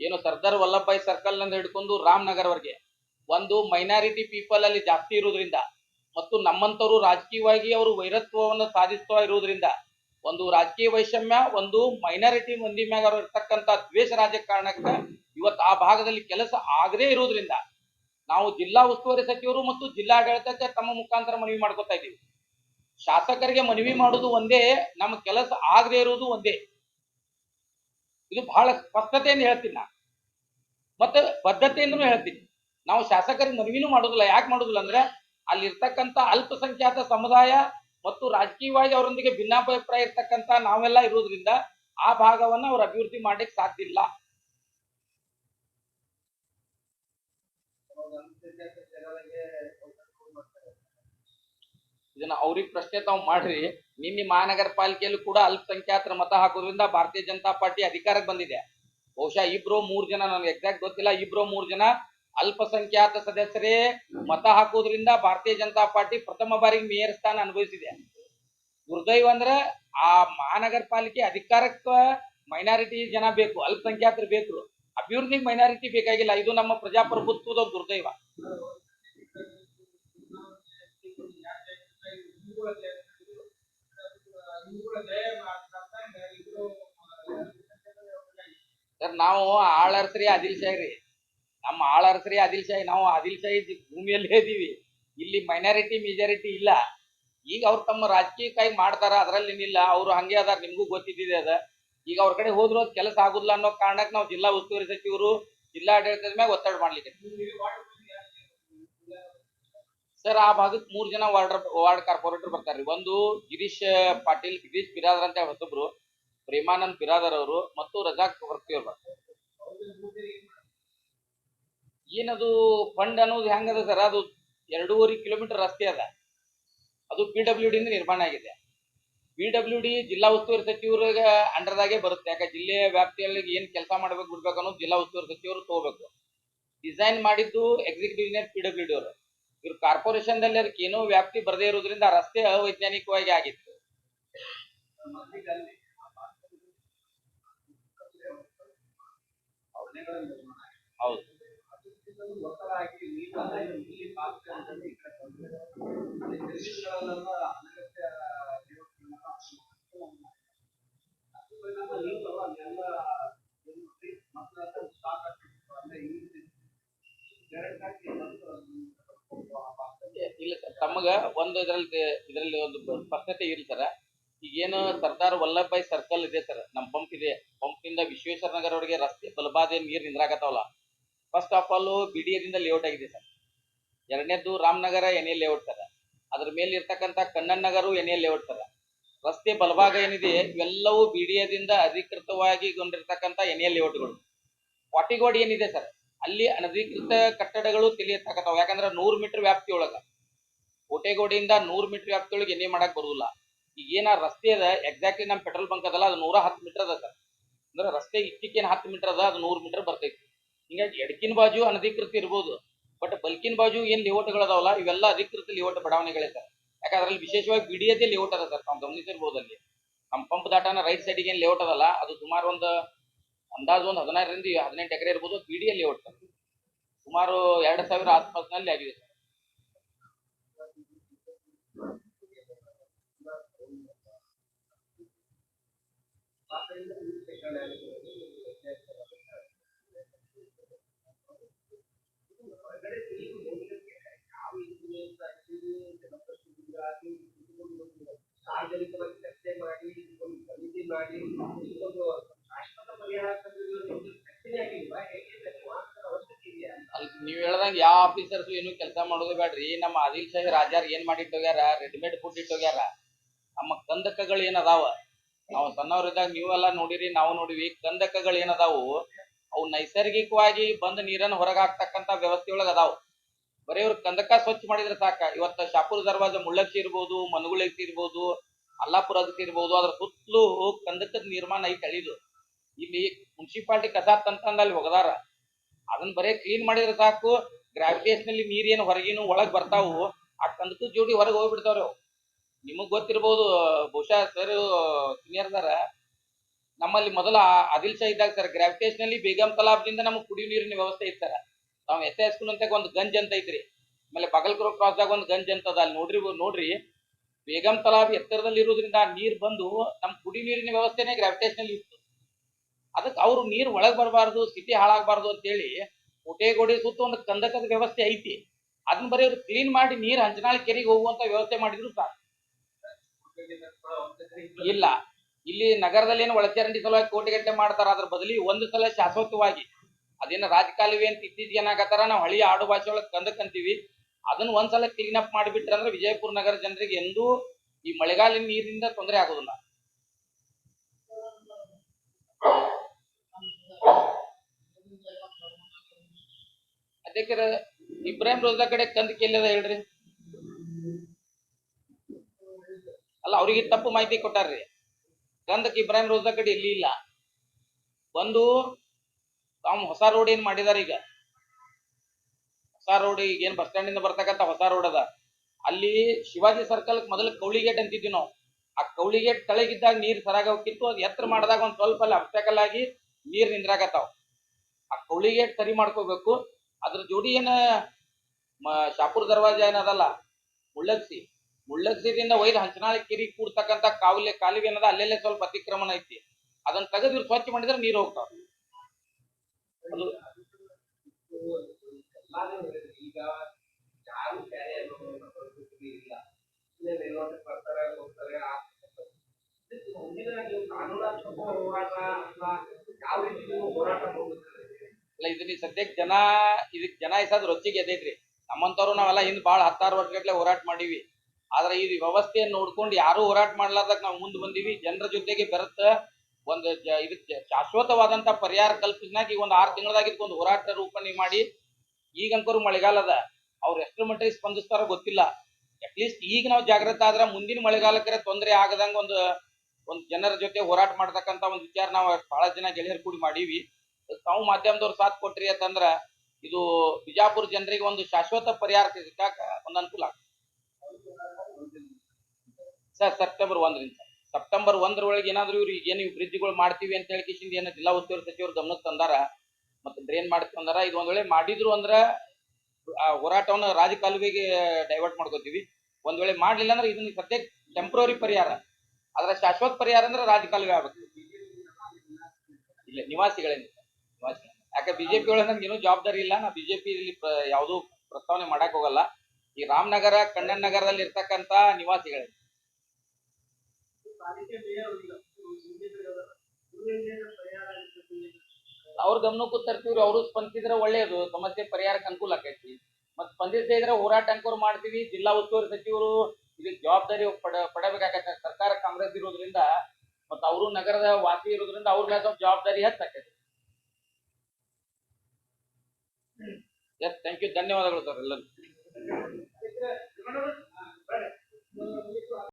ಏನು ಸರ್ದಾರ್ ವಲ್ಲಭಾಯಿ ಸರ್ಕಲ್ನಿಂದ ಹಿಡ್ಕೊಂಡು ರಾಮನಗರವರೆಗೆ ಒಂದು ಮೈನಾರಿಟಿ ಪೀಪಲ್ ಅಲ್ಲಿ ಜಾಸ್ತಿ ಇರೋದ್ರಿಂದ ಮತ್ತು ನಮ್ಮಂತವರು ರಾಜಕೀಯವಾಗಿ ಅವರು ವೈರತ್ವವನ್ನು ಸಾಧಿಸ್ತಾ ಇರುವುದರಿಂದ ಒಂದು ರಾಜಕೀಯ ವೈಷಮ್ಯ, ಒಂದು ಮೈನಾರಿಟಿ ಮಂದಿ ಮ್ಯಾಗ ಅವ್ರು ಇರ್ತಕ್ಕಂಥ ದ್ವೇಷ ರಾಜಕಾರಣಕ್ಕೆ ಇವತ್ತು ಆ ಭಾಗದಲ್ಲಿ ಕೆಲಸ ಆಗದೇ ಇರುವುದರಿಂದ ನಾವು ಜಿಲ್ಲಾ ಉಸ್ತುವಾರಿ ಸಚಿವರು ಮತ್ತು ಜಿಲ್ಲಾಡಳಿತಕ್ಕೆ ತಮ್ಮ ಮುಖಾಂತರ ಮನವಿ ಮಾಡ್ಕೊತಾ ಇದ್ದೀವಿ. ಶಾಸಕರಿಗೆ ಮನವಿ ಮಾಡುವುದು ಒಂದೇ, ನಮ್ಮ ಕೆಲಸ ಆಗದೇ ಇರುವುದು ಒಂದೇ. ಇದು ಬಹಳ ಸ್ಪಷ್ಟತೆಯನ್ನು ಹೇಳ್ತೀನಿ ನಾನು. ಮತ್ತೆ ಬದ್ಧತೆಯಿಂದನೂ ಹೇಳ್ತೀನಿ. ನಾವು ಶಾಸಕರಿಗೆ ಮನವಿನೂ ಮಾಡೋದಿಲ್ಲ. ಯಾಕೆ ಮಾಡೋದಿಲ್ಲ ಅಂದ್ರೆ ಅಲ್ಲಿರ್ತಕ್ಕಂಥ ಅಲ್ಪಸಂಖ್ಯಾತ ಸಮುದಾಯ ಮತ್ತು ರಾಜಕೀಯವಾಗಿ ಅವರೊಂದಿಗೆ ಭಿನ್ನಾಭಿಪ್ರಾಯ ಇರ್ತಕ್ಕಂಥ ನಾವೆಲ್ಲ ಇರೋದ್ರಿಂದ ಆ ಭಾಗವನ್ನ ಅವ್ರು ಅಭಿವೃದ್ಧಿ ಮಾಡ್ಲಿಕ್ಕೆ ಸಾಧ್ಯ ಇಲ್ಲ ಅವ್ರ ಅಲ್ಪಸಂಖ್ಯಾತ ಜನರಿಗೆ ಅವಕಾಶ ಮಾಡ್ತಾರೆ ಇದನ್ನ ಅವ್ರಿಗೆ ಪ್ರಶ್ನೆ ತಾವು ಮಾಡ್ರಿ. ನಿನ್ನೆ ಮಹಾನಗರ ಪಾಲಿಕೆಯಲ್ಲೂ ಕೂಡ ಅಲ್ಪಸಂಖ್ಯಾತರ ಮತ ಹಾಕೋದ್ರಿಂದ ಭಾರತೀಯ ಜನತಾ ಪಾರ್ಟಿ ಅಧಿಕಾರಕ್ಕೆ ಬಂದಿದೆ. ಬಹುಶಃ ಇಬ್ರು ಮೂರ್ ಜನ, ನನಗೆ ಎಕ್ಸಾಕ್ಟ್ ಗೊತ್ತಿಲ್ಲ, ಇಬ್ರು ಮೂರ್ ಜನ ಅಲ್ಪಸಂಖ್ಯಾತ ಸದಸ್ಯರೇ ಮತ ಹಾಕೋದ್ರಿಂದ ಭಾರತೀಯ ಜನತಾ ಪಾರ್ಟಿ ಪ್ರಥಮ ಬಾರಿಗೆ ಮೇಯರ್ ಸ್ಥಾನ ಅನುಭವಿಸಿದೆ. ದುರ್ದೈವ ಅಂದ್ರೆ ಆ ಮಹಾನಗರ ಪಾಲಿಕೆ ಅಧಿಕಾರಕ್ಕ ಮೈನಾರಿಟಿ ಜನ ಬೇಕು, ಅಲ್ಪಸಂಖ್ಯಾತರು ಬೇಕು. ಅಭಿವೃದ್ಧಿಗೆ ಮೈನಾರಿಟಿ ಬೇಕಾಗಿಲ್ಲ, ಇದು ನಮ್ಮ ಪ್ರಜಾಪ್ರಭುತ್ವದ ದದುರ್ದೈವ ಸರ್, ನಾವು ಆಳರ್ಸ್ರಿ, ಆದಿಲ್ ಶಾಹಿ ನಮ್ಮ ಆಳರ್ಸ್ರಿ, ಆದಿಲ್ ಶಾಹಿ, ನಾವು ಆದಿಲ್ ಶಾಹಿ ಭೂಮಿಯಲ್ಲಿ ಇದೀವಿ. ಇಲ್ಲಿ ಮೈನಾರಿಟಿ ಮೆಜಾರಿಟಿ ಇಲ್ಲ. ಈಗ ಅವ್ರು ತಮ್ಮ ರಾಜಕೀಯಕ್ಕಾಗಿ ಮಾಡ್ತಾರ, ಅದ್ರಲ್ಲಿ ಏನಿಲ್ಲ. ಅವ್ರು ಹಂಗೆ ಅದಾರ, ನಿಮ್ಗೂ ಗೊತ್ತಿದ್ದಿದೆ ಅದ. ಈಗ ಅವ್ರ ಕಡೆ ಹೋದ್ರು ಕೆಲಸ ಆಗುದಿಲ್ಲ ಅನ್ನೋ ಕಾರಣಕ್ಕೆ ನಾವು ಜಿಲ್ಲಾ ಉಸ್ತುವಾರಿ ಸಚಿವರು, ಜಿಲ್ಲಾಡಳಿತದ ಮ್ಯಾಗ ಒತ್ತಡ ಮಾಡ್ಲಿಕ್ಕೆ. ಸರ್, ಆ ಭಾಗಕ್ಕೆ ಮೂರ್ ಜನ ವಾರ್ಡ್ ವಾರ್ಡ್ ಕಾರ್ಪೊರೇಟರ್ ಬರ್ತಾರ್ರಿ. ಒಂದು ಗಿರೀಶ್ ಪಾಟೀಲ್, ಗಿರೀಶ್ ಬಿರಾದರ್ ಅಂತ ಹೊತ್ತೊಬ್ರು ಪ್ರೇಮಾನಂದ್ ಬಿರಾದರ್ ಅವರು ಮತ್ತು ರಜಾಕ್ ಹೊರ್ತಿ ಅವ್ರು ಬರ್ತಾರೆ. ಏನದು ಫಂಡ್ ಅನ್ನೋದು ಹೆಂಗದ ಸರ್? ಅದು ಎರಡೂವರೆ ಕಿಲೋಮೀಟರ್ ರಸ್ತೆ ಅದ. ಅದು ಪಿ ಡಬ್ಲ್ಯೂ ಡಿ ನಿರ್ಮಾಣ ಆಗಿದೆ. ಪಿ ಡಬ್ಲ್ಯೂ ಡಿ ಜಿಲ್ಲಾ ಉಸ್ತುವಾರಿ ಸಚಿವರಿಗೆ ಅಂಡರ್ದಾಗೆ ಬರುತ್ತೆ. ಯಾಕೆ ಜಿಲ್ಲೆಯ ವ್ಯಾಪ್ತಿಯಲ್ಲಿ ಏನ್ ಕೆಲಸ ಮಾಡ್ಬೇಕು, ಬಿಡ್ಬೇಕು ಅನ್ನೋದು ಜಿಲ್ಲಾ ಉಸ್ತುವಾರಿ ಸಚಿವರು ತಗೋಬೇಕು. ಡಿಸೈನ್ ಮಾಡಿದ್ದು executive engineer P W D ಅವರು. ಇವ್ರು ಕಾರ್ಪೊರೇಷನ್ ದಲ್ಲಿ ಅದಕ್ಕೆ ಏನೋ ವ್ಯಾಪ್ತಿ ಬರದೇ ಇರೋದ್ರಿಂದ ರಸ್ತೆ ಅವೈಜ್ಞಾನಿಕವಾಗಿ ಆಗಿತ್ತು. ಹೌದು ಅದಕ್ಕಿಂತಲೂ ಒತ್ತಡ ಆಗಿ ನೀರೆಲ್ಲ ಇಲ್ಲಿ ಪಾತ್ರೆ ಅಂತಂದು ಈ ಕಡೆ ಬಂದಿದೆ. ಅಲ್ಲಿ ಬಿಲ್ಡಿಂಗ್ಗಳಲ್ಲೆಲ್ಲ ಅನಗತ್ಯ ದೇವಸ್ಥಾನ ಅದು ಪರಿಣಾಮ ನೀರು ಅಲ್ಲೆಲ್ಲ ಏನು free ಮಕ್ಕಳ ಹತ್ರ stock ಆಗ್ತಿತ್ತು. ಅಂದ್ರೆ ಈ direct ಆಗಿ ಬಂದು ಅದನ್ನ ಆ ಭಾಗದಲ್ಲಿ ಇಲ್ಲ ಸರ್ ತಮಗ ಒಂದು ಇದರಲ್ಲಿ ಇದರಲ್ಲಿ ಒಂದು ಸ್ಪಷ್ಟತೆ ಇರಲಿ ಸರ್. ಈಗೇನು ಸರ್ದಾರ್ ವಲ್ಲಭಭಾಯಿ ಸರ್ಕಲ್ ಇದೆ ಸರ್. ನಮ್ಮ ಪಂಪ್ ಇದೆ. ಪಂಪ್ ಇಂದ ವಿಶ್ವೇಶ್ವರ ನಗರವರೆಗೆ ರಸ್ತೆ ಬಲಬಾದೆ ನೀರು ನಿಂದ್ರಾಕತ್ತಾವಲ್ಲ. ಫಸ್ಟ್ ಆಫ್ ಆಲ್ ಬಿಡಿಯದಿಂದ ಲೇಔಟ್ ಆಗಿದೆ ಸರ್. ಎರಡನೇದು Ramanagara N A layout sir. ಅದ್ರ ಮೇಲೆ ಇರ್ತಕ್ಕಂಥ ಕಣ್ಣನ್ ನಗರು ಎನ್ ಲೇಔಟ್ ಸರ್. ರಸ್ತೆ ಬಲಭಾಗ ಏನಿದೆ, ಇವೆಲ್ಲವೂ ಬಿಡಿಯದಿಂದ ಅಧಿಕೃತವಾಗಿ ಗೊಂಡಿರ್ತಕ್ಕಂಥ ಎನ್ ಲೇಔಟ್ಗಳು ವಾಟಿಗೋಡ್ ಏನಿದೆ ಸರ್? ಅಲ್ಲಿ ಅನಧಿಕೃತ ಕಟ್ಟಡಗಳು ತಿಳಿಯತಕ್ಕಂಥವು. ಯಾಕಂದ್ರೆ ನೂರು ಮೀಟರ್ ವ್ಯಾಪ್ತಿ ಕೋಟೆಗೋಡಿಯಿಂದ ನೂರ್ ಮೀಟರ್ ವ್ಯಾಪ್ತಿಯೊಳಗೆ ಎಣ್ಣೆ ಮಾಡಕ್ ಬರುದಿಲ್ಲ. ಈಗ ಏನ ರಸ್ತೆ ಅದ ಎಕ್ಸಾಕ್ಟ್ಲಿ ನಮ್ಮ ಪೆಟ್ರೋಲ್ ಬಂಕ್ ಅದಲ್ಲ, ಅದು ನೂರ ಹತ್ತು ಮೀಟರ್ ಅದ ಸರ್ ಅಂದ್ರೆ ರಸ್ತೆ ಇಟ್ಟಿಕೇನ್ ಹತ್ತು ಮೀಟರ್ ಅದ, ಅದು ನೂರ್ ಮೀಟರ್ ಬರ್ತೈತಿ. ಹಿಂಗಾಗಿ ಎಡಕಿನ ಬಾಜು ಅನಧಿಕೃತ ಇರ್ಬೋದು. ಬಟ್ ಬಲ್ಕಿನ ಬಾಜು ಏನ್ ಲೇಔಟ್ಗಳದಾವಲ್ಲ ಇವೆಲ್ಲ ಅಧಿಕೃತ ಲೇಔಟ್ ಬಡಾವಣೆಗಳೇ ಸರ್ ಯಾಕಂದ್ರೆ ವಿಶೇಷವಾಗಿ ಬಿಡಿಯದೇ ಲೇಔಟ್ ಅದ ಸರ್ ನಾವು ಗಮನಿಸಿರ್ಬೋದು ಅಲ್ಲಿ ನಮ್ಮ ಪಂಪ್ ದಾಟನ ರೈಟ್ ಸೈಡಿಗೆ ಏನ್ ಲೇಔಟ್ ಅದಲ್ಲ, ಅದು ಸುಮಾರು ಒಂದು ಅಂದಾಜು ಒಂದು ಹದಿನಾರರಿಂದ ಹದಿನೆಂಟು ಎಕರೆ ಇರ್ಬೋದು ಬಿಡಿಯ ಲೇಔಟ್ ಸರ್ ಸುಮಾರು ಎರಡು ಸಾವಿರ ಆಸ್ಪಾಸ್ನಲ್ಲಿ ಆಗಿದೆ ಸರ್ ಆದ್ದರಿಂದ ನೀರು ಶೇಖರಣೆ ಆಗಿದೆ. ಹೊರಗಡೆ ನೀರು ಹೋಗ್ಲಿಕ್ಕೆ ಯಾವ ಇಂಜಿನಿಯರ್ಸ್ ಆಗಲಿ, ಜನಪ್ರತಿನಿಧಿಗಳಾಗಲಿ, ಸಾರ್ವಜನಿಕವಾಗಿ ಚರ್ಚೆ ಮಾಡಿ ಒಂದು ಮಾಡಿ ಪರಿಹಾರ ನೀವ್ ಹೇಳ್ದಂಗ ಯಾವ ಆಫೀಸರ್ಸ್ ಏನು ಕೆಲಸ ಮಾಡೋದು ಬೇಡ್ರಿ. ನಮ್ಮ ಆದಿಲ್ ಶಾಹಿ ರಾಜಾರ್ ಏನ್ ಮಾಡಿಟ್ಟೋಗ್ಯಾರ? Readymade food ಇಟ್ಟೋಗ್ಯಾರ? ನಮ್ಮ ಕಂದಕಗಳು ಏನದಾವ? ನಾವು ಸಣ್ಣವರಿದ್ದಾಗ ನೀವೆಲ್ಲ ನೋಡಿರಿ, ನಾವು ನೋಡಿವಿ. ಕಂದಕಗಳು ಏನದಾವು? ಅವು ನೈಸರ್ಗಿಕವಾಗಿ ಬಂದ ನೀರನ್ನು ಹೊರಗೆ ಹಾಕ್ತಕ್ಕಂತ ವ್ಯವಸ್ಥೆ ಅದಾವ. ಬರೀ ಇವ್ರ ಕಂದಕ ಸ್ವಚ್ಛ ಮಾಡಿದ್ರೆ ಸಾಕ. ಇವತ್ತ ಶಾಪುರ ದರ್ವಾಜ ಮುಳ್ಳಕ್ಷಿ ಇರ್ಬೋದು ಮನಗುಳಕ್ಷಿ ಇರ್ಬೋದು, ಅಲ್ಲಾಪುರ ಅದಕ್ಕೆ ಇರ್ಬೋದು, ಅದ್ರ ಸುತ್ತಲೂ ಕಂದಕದ ನಿರ್ಮಾಣ ಐತೆ ಅಳಿದು ಇಲ್ಲಿ ಮುನ್ಸಿಪಾಲ್ಟಿ ಕಸ ತಂತಂದ ಅಲ್ಲಿ ಹೋಗದಾರ. ಅದನ್ನ ಬರೇ ಕ್ಲೀನ್ ಮಾಡಿದ್ರೆ ಸಾಕು. ಗ್ರಾವಿಟೇಷನಲ್ಲಿ ನೀರ್ ಹೊರಗಿನೂ ಹೊರಗಿನ ಒಳಗ್ ಬರ್ತಾವು. ಆ ಕಂದಕದ ಜೋಡಿ ಹೊರಗೆ ಹೋಗ್ಬಿಡ್ತಾವ್ರಿ ಅವು. ನಿಮಗ್ ಗೊತ್ತಿರ್ಬೋದು, ಬಹುಶಃ ಸರ್ ಸೀನಿಯರ್ ಸರ್ ನಮ್ಮಲ್ಲಿ ಮೊದಲ ಆದಿಲ್ ಶಾ ಇದ್ದಾಗ ಸರ್ ಗ್ರಾವಿಟೇಷನಲ್ಲಿ ಬೇಗಂ ತಲಾಬ್ದಿಂದ ನಮಗೆ ಕುಡಿಯುವ ನೀರಿನ ವ್ಯವಸ್ಥೆ ಇತ್ತಾರ ನಾವು ಎಸ್ ಎಸ್ ಅಂತ ಒಂದು ಗಂಜ್ ಅಂತ ಐತ್ರಿ. ಆಮೇಲೆ ಕ್ರಾಸ್ ಕ್ರಾಸ್ದಾಗ ಒಂದು ಗಂಜ್ ಅಂತ ಅದ. ಅಲ್ಲಿ ನೋಡ್ರಿ ನೋಡ್ರಿ. ಬೇಗಂ ತಲಾಬ್ ಎತ್ತರದಲ್ಲಿ ಇರೋದ್ರಿಂದ ನೀರ್ ಬಂದು ನಮ್ ಕುಡಿ ನೀರಿನ ವ್ಯವಸ್ಥೆನೇ ಗ್ರಾವಿಟೇಷನಲ್ಲಿ ಇತ್ತು. ಅದಕ್ಕೆ ಅವ್ರು ನೀರ್ ಒಳಗ್ ಬರಬಾರ್ದು, ಸಿಟಿ ಹಾಳಾಗಬಾರ್ದು ಅಂತೇಳಿ ಕೋಟೆಗೋಡಿ ಸುತ್ತ ಒಂದು ಕಂದಕದ ವ್ಯವಸ್ಥೆ ಐತಿ. ಅದನ್ನ ಬರೀ ಅವ್ರು ಕ್ಲೀನ್ ಮಾಡಿ ನೀರ್ ಹಂಚನಾಳಿ ಕೆರೆಗೆ ಹೋಗುವಂತ ವ್ಯವಸ್ಥೆ ಮಾಡಿದ್ರು ಸಾಕು. ಇಲ್ಲ. ಇಲ್ಲಿ ನಗರದಲ್ಲಿ ಏನು ಒಳಚರಂಡಿ ಸಲುವಾಗಿ ಕೋಟಿಗಟ್ಟೆ ಮಾಡ್ತಾರ, ಅದ್ರ ಬದಲಿ ಒಂದು ಸಲ ಶಾಶ್ವತವಾಗಿ. ಅದೇನ ರಾಜಕಾಲುವೆ ಅಂತ ಇತ್ತೀಚೆಗೆ ಏನಾಗತ್ತಾರ, ನಾವು ಹಳಿ ಆಡು ಭಾಷೆ ಒಳಗೆ ಅದನ್ನ ಒಂದ್ಸಲ ಕ್ಲೀನ್ ಅಪ್ ಮಾಡಿಬಿಟ್ರೆ ಅಂದ್ರೆ ವಿಜಯಪುರ ನಗರ ಜನರಿಗೆ ಎಂದೂ ಈ ಮಳೆಗಾಲಿನ ನೀರಿನಿಂದ ತೊಂದರೆ ಆಗೋದಿಲ್ಲ. ಅದಕ್ಕೆ ಇಬ್ರಾಹಿಂ ರೋಜಾ ಕಡೆ ಕಂದ ಕೇಳಿದ ಹೇಳ್ರಿ. ಅಲ್ಲ, ಅವ್ರಿಗೆ ತಪ್ಪು ಮಾಹಿತಿ ಕೊಟ್ಟಾರ್ರಿ. ಗಂಧಕ್ ಇಬ್ರಾಹಿಂ ರೋಜಾ ಕಡೆ ಇಲ್ಲಿ ಇಲ್ಲ. ಒಂದು ತಾವು ಹೊಸ ರೋಡ್ ಏನ್ ಮಾಡಿದಾರ ಈಗ? ಹೊಸ ರೋಡ್ ಈಗ ಏನ್ ಬಸ್ ಸ್ಟ್ಯಾಂಡ್ ಇಂದ ಬರ್ತಕ್ಕಂಥ ಹೊಸ ರೋಡ್ ಅದ. ಅಲ್ಲಿ ಶಿವಾಜಿ ಸರ್ಕಲ್ ಮೊದಲು ಕೌಳಿ ಗೇಟ್ ಅಂತಿದ್ವಿ ನಾವು. ಆ ಕೌಳಿ ಗೇಟ್ ತಳಗಿದ್ದಾಗ ನೀರ್ ಸರಾಗ ಹೋಗ್ತಿತ್ತು ಅದು ಎತ್ತರ ಮಾಡಿದಾಗ ಒಂದ್ ಸ್ವಲ್ಪ ಅಲ್ಲಿ ಅಬ್ಸ್ಟಾಕಲ್ ಆಗಿ ನೀರ್ ನಿಂದ್ರಾಕತ್ತಾವ ಆ ಕೌಳಿ ಗೇಟ್ ಸರಿ ಮಾಡ್ಕೋಬೇಕು. ಅದ್ರ ಜೋಡಿ ಏನ ಶಾಪುರ್ ದರ್ವಾಜ ಏನದಲ್ಲ, ಮುಳ್ಳಗ್ಸಿ. ಮುಳ್ಳಗ್ಸಿದಿಂದ ಒಯ್ದ ಹಂಚನಾಳಿ ಕಿರಿ ಕೂಡ್ತಕ್ಕಂತ ಕಾವಲೆ ಕಾಲುವೆ ಏನದ ಅಲ್ಲೆಲ್ಲೇ ಸ್ವಲ್ಪ ಅತಿಕ್ರಮಣ ಐತಿ. ಅದನ್ನ ತೆಗೆದು ಸ್ವಚ್ಛ ಮಾಡಿದ್ರೆ ನೀರು ಹೋಗ್ತಾವ ಅದು ಇದನ್ನ ಸದ್ಯಕ್ಕೆ ಜನ, ಇದಕ್ ಜನ ಇಸದ್ ರೊಚ್ಚಿಗೆ ಎದೈತ್ರಿ. ನಮ್ಮಂತವ್ರು ನಾವೆಲ್ಲ ಹಿಂದ್ ಬಾಳ ಹತ್ತಾರು ವರ್ಷಗಟ್ಲೆ ಹೋರಾಟ ಮಾಡೀವಿ. ಆದ್ರೆ ಈ ವ್ಯವಸ್ಥೆಯನ್ನು ನೋಡ್ಕೊಂಡು ಯಾರು ಹೋರಾಟ ಮಾಡ್ಲಾರ್ದಾಗ ನಾವು ಮುಂದೆ ಬಂದೀವಿ. ಜನರ ಜೊತೆಗೆ ಬೆರೆತ ಒಂದು ಇದಕ್ಕೆ ಶಾಶ್ವತವಾದಂತ ಪರಿಹಾರ ಕಲ್ಪಿಸಿದಾಗ ಈಗ ಒಂದು ಆರು ತಿಂಗಳದಾಗ ಒಂದು ಹೋರಾಟ ರೂಪಣೆ ಮಾಡಿ ಈಗಂಕರು ಮಳೆಗಾಲ ಅದ. ಅವ್ರು ಎಷ್ಟು ಮಟ್ಟಿಗೆ ಸ್ಪಂದಿಸ್ತಾರೋ ಗೊತ್ತಿಲ್ಲ. ಅಟ್ಲೀಸ್ಟ್ ಈಗ ನಾವು ಜಾಗೃತ ಆದ್ರೆ ಮುಂದಿನ ಮಳೆಗಾಲಕ್ಕೆ ತೊಂದರೆ ಆಗದಂಗ ಒಂದು ಒಂದು ಜನರ ಜೊತೆ ಹೋರಾಟ ಮಾಡ್ತಕ್ಕಂತ ಒಂದು ವಿಚಾರ ನಾವು ಬಹಳ ಜನ ಗೆಳೆಯರು ಕೂಡಿ ಮಾಡೀವಿ. ತಾವು ಮಾಧ್ಯಮದವ್ರು ಸಾಥ್ ಕೊಟ್ರಿ ಅಂತಂದ್ರ ಇದು ಬಿಜಾಪುರ ಜನರಿಗೆ ಒಂದು ಶಾಶ್ವತ ಪರಿಹಾರ ಸಿಗಾಕ ಒಂದು ಅನುಕೂಲ ಆಗ್ತದೆ. ಸರ್, ಸೆಪ್ಟೆಂಬರ್ ಒಂದರಿಂದ. ಸೆಪ್ಟೆಂಬರ್ ಒಂದರೊಳಗೆ ಏನಾದ್ರು ಇವ್ರು ಏನು ಬ್ರಿಡ್ಜ್ಗಳು ಮಾಡ್ತೀವಿ ಅಂತ ಹೇಳಿ ಕಿಶಿಂದ ಏನು ಜಿಲ್ಲಾ ಉಸ್ತುವಾರಿ ಸಚಿವರು ಗಮನಕ್ಕೆ ತಂದಾರ, ಮತ್ತೆ ಡ್ರೈನ್ ಮಾಡ್ತೀವಿ ಅಂದಾರ ಇದು ಒಂದ್ ವೇಳೆ ಮಾಡಿದ್ರು ಅಂದ್ರ ಆ ಹೋರಾಟವನ್ನ ರಾಜಕಾಲುವೆಗೆ ಡೈವರ್ಟ್ ಮಾಡ್ಕೋತೀವಿ. ಒಂದ್ ವೇಳೆ ಮಾಡ್ಲಿಲ್ಲ ಅಂದ್ರೆ ಇದನ್ನ ಸದ್ಯಕ್ಕೆ ಟೆಂಪ್ರವರಿ ಪರಿಹಾರ. ಅದರ ಶಾಶ್ವತ ಪರಿಹಾರ ಅಂದ್ರೆ ರಾಜಕಾಲುವೆ ಆಗ್ಬೇಕು. ಇಲ್ಲ, ನಿವಾಸಿಗಳೇನು ನಿವಾಸಿಗಳು ಯಾಕೆ ಬಿಜೆಪಿ ಒಳಗೆ ನಮ್ಗೆ ಏನೂ ಜವಾಬ್ದಾರಿ ಇಲ್ಲ. ನಾ ಬಿಜೆಪಿ ಇಲ್ಲಿ ಯಾವ್ದೂ ಪ್ರಸ್ತಾವನೆ ಮಾಡಕ್ ಹೋಗಲ್ಲ. ಈ ರಾಮನಗರ, ಕಣ್ಣನ್ ನಗರದಲ್ಲಿ ಇರ್ತಕ್ಕಂತ ನಿವಾಸಿಗಳೇ ಅವ್ರ ಗಮನಕ್ಕೂ ತರ್ತೀವ್ರಿ, ಅವರು ಸ್ಪಂದಿಸಿದ್ರೆ ಒಳ್ಳೆಯದು ಸಮಸ್ಯೆ ಪರಿಹಾರಕ್ಕೆ ಅನುಕೂಲ ಆಕೈತಿ ಮತ್ತೆ ಸ್ಪಂದಿಸದೇ ಇದ್ರೆ ಹೋರಾಟ ಅಂಕೋರು ಮಾಡ್ತೀವಿ, ಜಿಲ್ಲಾ ಉಸ್ತುವಾರಿ ಸಚಿವರು ಇದಕ್ಕೆ ಜವಾಬ್ದಾರಿ ಪಡ ಪಡಬೇಕಾಗತ್ತೆ ಸರ್ಕಾರ ಕಾಂಗ್ರೆಸ್ ಇರೋದ್ರಿಂದ, ಮತ್ತ ಅವರು ನಗರದ ವಾಸಿ ಇರೋದ್ರಿಂದ ಅವ್ರ ಮೇಲೆ ಸ್ವಲ್ಪ ಜವಾಬ್ದಾರಿ ಹೆಚ್ಚಾಕೈತಿ ಎಸ್ ಥ್ಯಾಂಕ್ ಯು ಧನ್ಯವಾದಗಳು ಸರ್ ಎಲ್ಲರಿಗೂ.